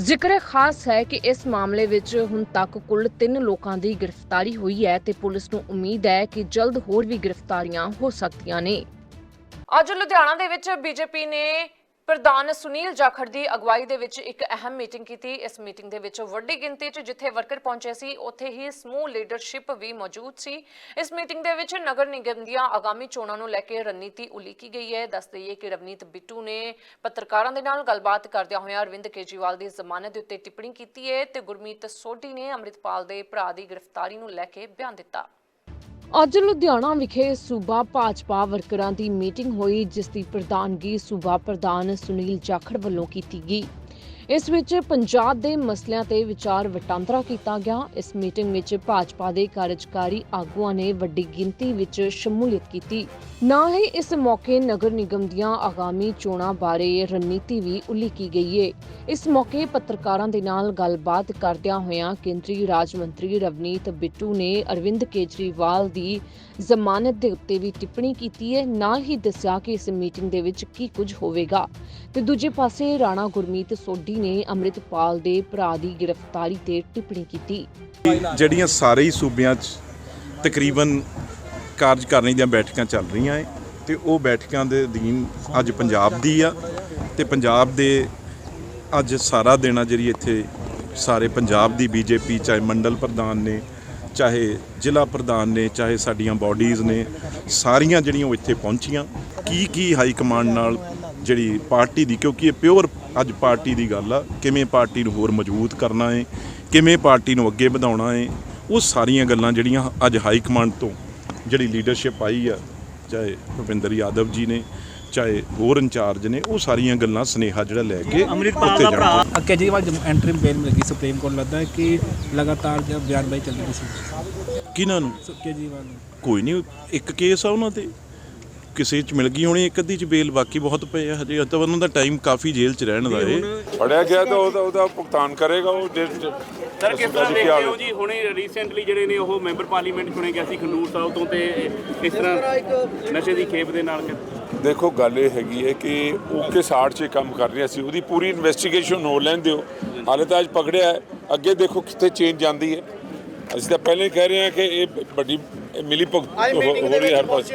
ਜ਼ਿਕਰ ਖਾਸ ਹੈ ਕਿ ਇਸ ਮਾਮਲੇ ਵਿੱਚ ਹੁਣ ਤੱਕ ਕੁੱਲ 3 ਲੋਕਾਂ ਦੀ ਗ੍ਰਿਫਤਾਰੀ ਹੋਈ ਹੈ ਤੇ ਪੁਲਿਸ ਨੂੰ ਉਮੀਦ ਹੈ ਕਿ ਜਲਦ ਹੋਰ ਵੀ ਗ੍ਰਿਫਤਾਰੀਆਂ ਹੋ ਸਕਦੀਆਂ ਨੇ ਅੱਜ ਲੁਧਿਆਣਾ ਦੇ ਵਿੱਚ ਬੀਜੇਪੀ ਨੇ ਪ੍ਰਧਾਨ ਸੁਨੀਲ ਜਾਖੜ ਦੀ ਅਗਵਾਈ ਦੇ ਵਿੱਚ ਇੱਕ ਅਹਿਮ ਮੀਟਿੰਗ ਕੀਤੀ। ਇਸ ਮੀਟਿੰਗ ਦੇ ਵਿੱਚ ਵੱਡੀ ਗਿਣਤੀ 'ਚ ਜਿੱਥੇ ਵਰਕਰ ਪਹੁੰਚੇ ਸੀ, ਉੱਥੇ ਹੀ ਸਮੂਹ ਲੀਡਰਸ਼ਿਪ ਵੀ ਮੌਜੂਦ ਸੀ। ਇਸ ਮੀਟਿੰਗ ਦੇ ਵਿੱਚ ਨਗਰ ਨਿਗਮ ਦੀਆਂ ਆਗਾਮੀ ਚੋਣਾਂ ਨੂੰ ਲੈ ਕੇ ਰਣਨੀਤੀ ਉਲੀਕੀ ਗਈ ਹੈ। ਦੱਸ ਦਈਏ ਕਿ ਰਵਨੀਤ ਬਿੱਟੂ ਨੇ ਪੱਤਰਕਾਰਾਂ ਦੇ ਨਾਲ ਗੱਲਬਾਤ ਕਰਦਿਆਂ ਹੋਇਆਂ ਅਰਵਿੰਦ ਕੇਜਰੀਵਾਲ ਦੀ ਜ਼ਮਾਨਤ ਦੇ ਉੱਤੇ ਟਿੱਪਣੀ ਕੀਤੀ ਹੈ ਤੇ ਗੁਰਮੀਤ ਸੋਢੀ ਨੇ ਅੰਮ੍ਰਿਤਪਾਲ ਦੇ ਭਰਾ ਦੀ ਗ੍ਰਿਫਤਾਰੀ ਨੂੰ ਲੈ ਕੇ ਬਿਆਨ ਦਿੱਤਾ। ਅੱਜ ਲੁਧਿਆਣਾ ਵਿਖੇ ਸੂਬਾ ਭਾਜਪਾ ਵਰਕਰਾਂ ਦੀ ਮੀਟਿੰਗ ਹੋਈ, ਜਿਸ ਦੀ ਪ੍ਰਧਾਨਗੀ ਸੂਬਾ ਪ੍ਰਧਾਨ ਸੁਨੀਲ ਜਾਖੜ ਵੱਲੋਂ ਕੀਤੀ ਗਈ। ਇਸ ਵਿੱਚ ਪੰਜਾਬ ਦੇ ਮਸਲਿਆਂ ਤੇ ਵਿਚਾਰ ਵਟਾਂਦਰਾ ਕੀਤਾ ਗਿਆ। ਇਸ ਮੀਟਿੰਗ ਵਿੱਚ ਭਾਜਪਾ ਦੇ ਕਾਰਜਕਾਰੀ ਆਗੂਆਂ ਨੇ ਵੱਡੀ ਗਿਣਤੀ ਵਿੱਚ ਸ਼ਮੂਲੀਅਤ ਕੀਤੀ। ਨਾਲ ਹੀ ਇਸ ਮੌਕੇ ਨਗਰ ਨਿਗਮ ਦੀਆਂ ਆਗਾਮੀ ਚੋਣਾਂ ਬਾਰੇ ਰਣਨੀਤੀ ਵੀ ਉਲੀਕੀ ਗਈ ਹੈ ਇਸ ਮੌਕੇ ਪੱਤਰਕਾਰਾਂ ਦੇ ਨਾਲ ਗੱਲਬਾਤ ਕਰਦਿਆਂ ਹੋਇਆਂ ਕੇਂਦਰੀ ਰਾਜ ਮੰਤਰੀ ਰਵਨੀਤ ਬਿੱਟੂ ਨੇ ਅਰਵਿੰਦ ਕੇਜਰੀਵਾਲ ਦੀ ਜ਼ਮਾਨਤ ਦੇ ਉੱਤੇ ਵੀ ਟਿੱਪਣੀ ਕੀਤੀ ਹੈ ਨਾਲ ਹੀ ਦੱਸਿਆ ਕਿ ਇਸ ਮੀਟਿੰਗ ਦੇ ਵਿੱਚ ਕੀ ਕੁਝ ਹੋਵੇਗਾ। ਤੇ ਦੂਜੇ ਪਾਸੇ ਰਾਣਾ ਗੁਰਮੀਤ ਸੋਢੀ ਨੇ ਅੰਮ੍ਰਿਤਪਾਲ ਦੇ ਭਰਾ ਦੀ ਗ੍ਰਿਫਤਾਰੀ ਤੇ ਟਿੱਪਣੀ ਕੀਤੀ। ਜਿਹੜੀਆਂ ਸਾਰੇ ਹੀ ਸੂਬਿਆਂ 'ਚ ਤਕਰੀਬਨ ਕਾਰਜਕਾਰਨੀ ਦੀਆਂ ਬੈਠਕਾਂ ਚੱਲ ਰਹੀਆਂ ਏ, ਤੇ ਉਹ ਬੈਠਕਾਂ ਦੇ ਅਧੀਨ ਅੱਜ ਪੰਜਾਬ ਦੀ ਆ, ਤੇ ਪੰਜਾਬ ਦੇ ਅੱਜ ਸਾਰਾ ਦਿਨ ਆ ਜਿਹੜੀ ਇੱਥੇ ਸਾਰੇ ਪੰਜਾਬ ਦੀ ਬੀਜੇਪੀ, ਚਾਹੇ ਮੰਡਲ ਪ੍ਰਧਾਨ ਨੇ, ਚਾਹੇ ਜ਼ਿਲ੍ਹਾ ਪ੍ਰਧਾਨ ਨੇ, ਚਾਹੇ ਸਾਡੀਆਂ ਬਾਡੀਜ਼ ਨੇ, ਸਾਰੀਆਂ ਜਿਹੜੀਆਂ ਉਹ ਇੱਥੇ ਪਹੁੰਚੀਆਂ। ਕੀ ਕੀ ਹਾਈ ਕਮਾਂਡ ਨਾਲ ਜਿਹੜੀ ਪਾਰਟੀ ਦੀ ਕਿਉਂਕਿ ਇਹ ਪਿਓਰ ਅੱਜ ਪਾਰਟੀ ਦੀ ਗੱਲ ਆ ਕਿਵੇਂ ਪਾਰਟੀ ਨੂੰ ਹੋਰ ਮਜ਼ਬੂਤ ਕਰਨਾ ਹੈ ਕਿਵੇਂ ਪਾਰਟੀ ਨੂੰ ਅੱਗੇ ਵਧਾਉਣਾ ਹੈ ਉਹ ਸਾਰੀਆਂ ਗੱਲਾਂ ਜਿਹੜੀਆਂ ਅੱਜ ਹਾਈ ਕਮਾਂਡ ਤੋਂ ਜਿਹੜੀ ਲੀਡਰਸ਼ਿਪ ਆਈ ਆ ਚਾਹੇ ਭੁਪਿੰਦਰ ਯਾਦਵ ਜੀ ਨੇ ਚਾਹੇ ਹੋਰ ਇੰਚਾਰਜ ਨੇ ਉਹ ਸਾਰੀਆਂ ਗੱਲਾਂ ਸੁਨੇਹਾ ਜਿਹੜਾ ਲੈ ਕੇ ਉੱਥੇ ਜਾਣਗੇ ਕੇਜਰੀਵਾਲ ਜਮ ਐਂਟਰੀ ਬੇਲ ਮਿਲ ਗਈ ਸੁਪਰੀਮ ਕੋਰਟ ਲੱਗਦਾ ਹੈ ਕਿ ਲਗਾਤਾਰ ਜਬ ਬਿਆਨਬਾਜ਼ੀ ਚੱਲ ਰਹੀ ਸੀ। ਕਿਹਨਾਂ ਨੂੰ? ਕੇਜਰੀਵਾਲ ਨੂੰ ਕੋਈ ਨਹੀਂ ਇੱਕ ਕੇਸ ਆ ਉਹਨਾਂ ਤੇ। ਕਿਸੇ ਚ ਮਿਲ ਗਈ ਹੋਣੀ ਇੱਕ ਅੱਧੀ ਚ ਬੇਲ ਬਾਕੀ ਬਹੁਤ ਪਏ ਆ ਹਜੇ ਤਾਂ ਉਹਨਾਂ ਦਾ ਟਾਈਮ ਕਾਫੀ ਜੇਲ੍ਹ ਚ ਰਹਿਣ ਦਾ ਏ। ਫੜਿਆ ਗਿਆ ਤਾਂ ਉਹਦਾ ਉਹਦਾ ਭੁਗਤਾਨ ਕਰੇਗਾ ਉਹ ਜੇ ਸਰ ਕਿਸ ਤਰ੍ਹਾਂ ਦੇਖਦੇ ਹੋ ਜੀ? ਹੁਣੇ ਰੀਸੈਂਟਲੀ ਜਿਹੜੇ ਨੇ ਉਹ ਮੈਂਬਰ ਪਾਰਲੀਮੈਂਟ ਚੁਣੇ ਗਿਆ ਸੀ ਖੰਡੂਰ ਸਾਹਿਬ ਤੋਂ ਤੇ ਇਸ ਤਰ੍ਹਾਂ ਨਸ਼ੇ ਦੀ ਖੇਪ ਦੇ ਨਾਲ ਦੇਖੋ ਗੱਲ ਇਹ ਹੈਗੀ ਹੈ ਕਿ ਉਹ ਕਿਸ ਆੜ 'ਚ ਕੰਮ ਕਰ ਰਿਹਾ ਸੀ ਉਹਦੀ ਪੂਰੀ ਇਨਵੈਸਟੀਗੇਸ਼ਨ ਹੋ ਲੈਣ ਦਿਓ। ਹਾਲੇ ਤਾਂ ਅੱਜ ਪਕੜਿਆ ਹੈ। ਅੱਗੇ ਦੇਖੋ ਕਿੱਥੇ ਚੇਂਜ ਜਾਂਦੀ ਹੈ। ਅਸੀਂ ਤਾਂ ਪਹਿਲੇ ਹੀ ਕਹਿ ਰਹੇ ਹਾਂ ਕਿ ਇਹ ਵੱਡੀ ਮਿਲੀ ਭੁਗਤ ਹੋ ਰਹੀ ਹੈ ਹਰ ਪਾਸੇ।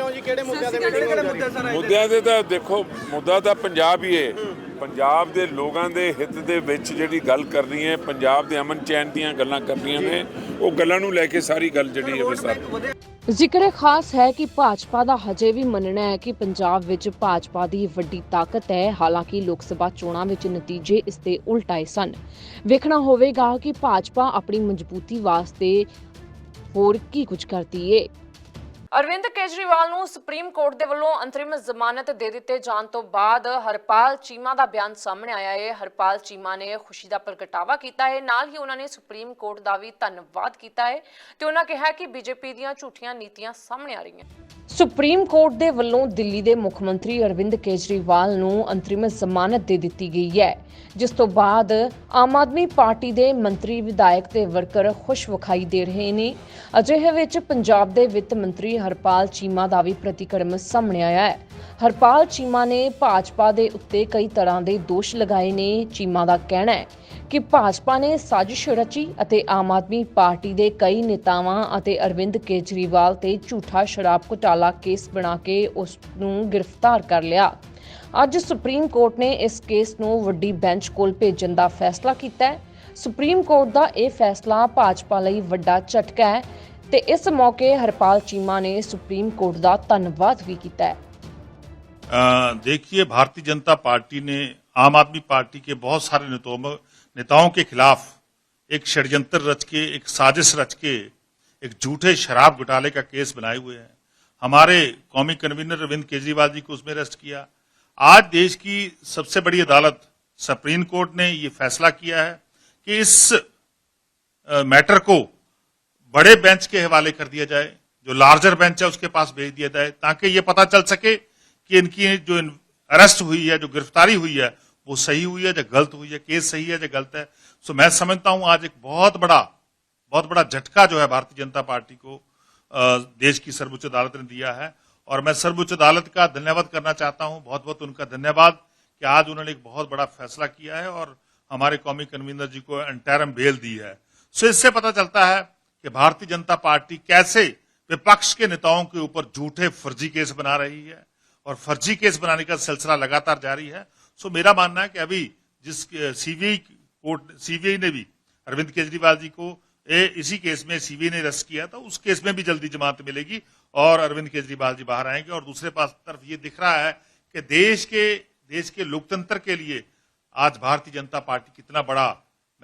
ਮੁੱਦਿਆਂ ਦੇ ਤਾਂ ਦੇਖੋ ਮੁੱਦਾ ਤਾਂ ਪੰਜਾਬ ਹੀ ਹੈ ਪੰਜਾਬ ਦੇ ਲੋਕਾਂ ਦੇ ਹਿੱਤ ਦੇ ਵਿੱਚ ਜਿਹੜੀ ਗੱਲ ਕਰਨੀ ਹੈ ਪੰਜਾਬ ਦੇ ਅਮਨ ਚੈਨ ਦੀਆਂ ਗੱਲਾਂ ਕਰਨੀਆਂ ਨੇ ਉਹ ਗੱਲਾਂ ਨੂੰ ਲੈ ਕੇ ਸਾਰੀ ਗੱਲ ਜਿਹੜੀ ਹੈ ਵਿਸਤਾਰ ਜ਼ਿਕਰ ਖਾਸ ਹੈ ਕਿ ਭਾਜਪਾ ਦਾ ਹਜੇ ਵੀ ਮੰਨਣਾ ਹੈ ਕਿ ਪੰਜਾਬ ਵਿੱਚ ਭਾਜਪਾ ਦੀ ਵੱਡੀ ਤਾਕਤ ਹੈ। ਹਾਲਾਂਕਿ ਲੋਕ ਸਭਾ ਚੋਣਾਂ ਵਿੱਚ ਨਤੀਜੇ ਇਸ ਦੇ ਉਲਟਾਏ ਸਨ। ਵੇਖਣਾ ਹੋਵੇਗਾ ਕਿ ਭਾਜਪਾ ਆਪਣੀ ਮਜ਼ਬੂਤੀ ਵਾਸਤੇ ਹੋਰ ਕੀ ਕੁਝ ਕਰਦੀ ਏ? ਅਰਵਿੰਦ ਕੇਜਰੀਵਾਲ ਨੂੰ ਸੁਪਰੀਮ ਕੋਰਟ ਦੇ ਵੱਲੋਂ ਅੰਤਰਿਮ ਜ਼ਮਾਨਤ ਦੇ ਦਿੱਤੇ ਜਾਣ ਤੋਂ ਬਾਅਦ ਹਰਪਾਲ ਚੀਮਾ ਦਾ ਬਿਆਨ ਸਾਹਮਣੇ ਆਇਆ ਹੈ ਹਰਪਾਲ ਚੀਮਾ ਨੇ ਖੁਸ਼ੀ ਦਾ ਪ੍ਰਗਟਾਵਾ ਕੀਤਾ ਹੈ ਨਾਲ ਹੀ ਉਹਨਾਂ ਨੇ ਸੁਪਰੀਮ ਕੋਰਟ ਦਾ ਵੀ ਧੰਨਵਾਦ ਕੀਤਾ ਹੈ ਤੇ ਉਹਨਾਂ ਕਿਹਾ ਕਿ ਬੀਜੇਪੀ ਦੀਆਂ ਝੂਠੀਆਂ ਨੀਤੀਆਂ ਸਾਹਮਣੇ ਆ ਰਹੀਆਂ। ਸੁਪਰੀਮ ਕੋਰਟ ਦੇ ਵੱਲੋਂ ਦਿੱਲੀ ਦੇ ਮੁੱਖ ਮੰਤਰੀ ਅਰਵਿੰਦ ਕੇਜਰੀਵਾਲ ਨੂੰ ਅੰਤਰਿਮ ਜ਼ਮਾਨਤ ਦੇ ਦਿੱਤੀ ਗਈ ਹੈ, ਜਿਸ ਤੋਂ ਬਾਅਦ ਆਮ ਆਦਮੀ ਪਾਰਟੀ ਦੇ ਮੰਤਰੀ, ਵਿਧਾਇਕ ਤੇ ਵਰਕਰ ਖੁਸ਼ ਵਿਖਾਈ ਦੇ ਰਹੇ ਨੇ। ਅਜਿਹੇ ਵਿੱਚ ਪੰਜਾਬ ਦੇ ਵਿੱਤ ਮੰਤਰੀ ਹਰਪਾਲ ਚੀਮਾ ਦਾ ਵੀ ਪ੍ਰਤੀਕਰਮ ਸਾਹਮਣੇ ਆਇਆ ਹੈ। ਹਰਪਾਲ ਚੀਮਾ ਨੇ ਭਾਜਪਾ ਦੇ ਉੱਤੇ ਕਈ ਤਰ੍ਹਾਂ ਦੇ ਦੋਸ਼ ਲਗਾਏ ਨੇ, ਚੀਮਾ ਦਾ ਕਹਿਣਾ ਹੈ ਕਿ ਭਾਜਪਾ ਨੇ ਸਾਜ਼ਿਸ਼ ਰਚੀ ਅਤੇ ਆਮ ਆਦਮੀ ਪਾਰਟੀ ਦੇ ਕਈ ਨੇਤਾਵਾਂ ਅਤੇ ਅਰਵਿੰਦ ਕੇਜਰੀਵਾਲ ਤੇ ਝੂਠਾ ਸ਼ਰਾਬ ਘੁਟਾਲਾ ਕੇਸ ਬਣਾ ਕੇ ਉਸ ਨੂੰ ਗ੍ਰਿਫਤਾਰ ਕਰ ਲਿਆ ਅੱਜ ਸੁਪਰੀਮ ਕੋਰਟ ਨੇ ਇਸ ਕੇਸ ਨੂੰ ਵੱਡੀ ਬੈਂਚ ਕੋਲ ਭੇਜਣ ਦਾ ਫੈਸਲਾ ਕੀਤਾ ਹੈ ਸੁਪਰੀਮ ਕੋਰਟ ਦਾ ਇਹ ਫੈਸਲਾ ਭਾਜਪਾ ਲਈ ਵੱਡਾ ਝਟਕਾ ਹੈ ਤੇ ਇਸ ਮੌਕੇ ਹਰਪਾਲ ਚੀਮਾ ਨੇ ਸੁਪਰੀਮ ਕੋਰਟ ਦਾ ਧੰਨਵਾਦ ਵੀ ਕੀਤਾ ਹੈ अ, देखिए भारतीय जनता पार्टी ने आम आदमी पार्टी के बहुत सारे नेताओं के खिलाफ एक षड्यंत्र रच के, एक साजिश रच के, एक झूठे शराब घोटाले का केस बनाए हुए हैं। हमारे कौमी कन्वीनर अरविंद केजरीवाल जी को उसमें अरेस्ट किया। आज देश की सबसे बड़ी अदालत, सुप्रीम कोर्ट ने ये फैसला किया है कि इस मैटर को बड़े बेंच के हवाले कर दिया जाए, जो लार्जर बेंच है उसके पास भेज दिया जाए, ताकि ये पता चल सके कि इनकी जो अरेस्ट हुई है, जो गिरफ्तारी हुई है वो सही हुई है या गलत हुई है, केस सही है या गलत है। सो मैं समझता हूँ आज एक बहुत बड़ा बहुत बड़ा झटका जो है भारतीय जनता पार्टी को देश की सर्वोच्च अदालत ने दिया है। और मैं सर्वोच्च अदालत का धन्यवाद करना चाहता हूँ बहुत बहुत उनका धन्यवाद कि आज उन्होंने एक बहुत बड़ा फैसला किया है और हमारे कौमी कन्वीनर जी को अंटरम बेल दी है। सो इससे पता चलता है कि भारतीय जनता पार्टी कैसे विपक्ष के नेताओं के ऊपर झूठे फर्जी केस बना रही है और फर्जी केस बनाने का सिलसिला लगातार जारी है। सो मेरा मानना है कि अभी जिस सीबीआई कोर्ट सीबीआई ने भी अरविंद केजरीवाल जी को ए, इसी केस में सीबीआई ने अरेस्ट किया था उस केस में भी जल्दी जमानत मिलेगी और अरविंद केजरीवाल जी बाहर आएँगे और दूसरे पास तरफ़ ये दिख रहा है कि देश के देश के लोकतंत्र के लिए आज भारतीय जनता पार्टी कितना बड़ा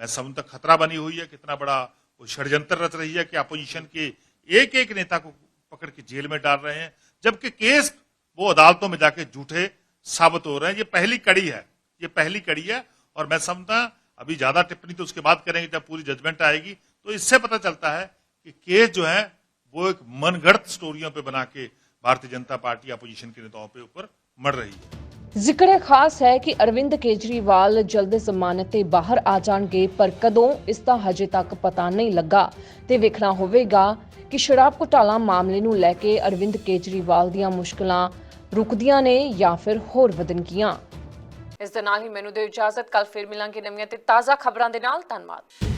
मैं समझ तक खतरा बनी हुई है कितना बड़ा वो षड्यंत्र रच रही है कि अपोजिशन के एक एक नेता को पकड़ के जेल में डाल रहे हैं जबकि केस वो अदालतों में जाके झूठे साबित हो रहे हैं ये पहली कड़ी है ये पहली कड़ी है और मैं समझता अभी ज्यादा टिप्पणी तो उसके बाद करेंगे जब पूरी जजमेंट आएगी तो इससे पता चलता है कि केस जो है वो एक मनगढ़ंत स्टोरियों पे बना के भारतीय जनता पार्टी अपोजिशन के नेताओं पे ऊपर मर रही है ਜ਼ਿਕਰ ਖਾਸ ਹੈ ਕਿ ਅਰਵਿੰਦ ਕੇਜਰੀਵਾਲ ਜਲਦ ਜ਼ਮਾਨਤ ਤੇ ਬਾਹਰ ਆ ਜਾਣਗੇ ਪਰ ਕਦੋਂ ਇਸ ਦਾ ਹਜੇ ਤੱਕ ਪਤਾ ਨਹੀਂ ਲੱਗਾ ਤੇ ਵੇਖਣਾ ਹੋਵੇਗਾ ਕਿ ਸ਼ਰਾਬ ਘੁਟਾਲਾ ਮਾਮਲੇ ਨੂੰ ਲੈ ਕੇ ਅਰਵਿੰਦ ਕੇਜਰੀਵਾਲ ਦੀਆਂ ਮੁਸ਼ਕਲਾਂ ਰੁਕਦੀਆਂ ਨੇ ਜਾਂ ਫਿਰ ਹੋਰ ਵਧਣਗੀਆਂ ਇਸ ਦੇ ਨਾਲ ਹੀ ਮੈਨੂੰ ਦਿਓ ਇਜਾਜ਼ਤ ਕੱਲ ਫਿਰ ਮਿਲਾਂਗੇ ਨਵੀਆਂ ਤੇ ਤਾਜ਼ਾ ਖਬਰਾਂ ਦੇ ਨਾਲ। ਧੰਨਵਾਦ।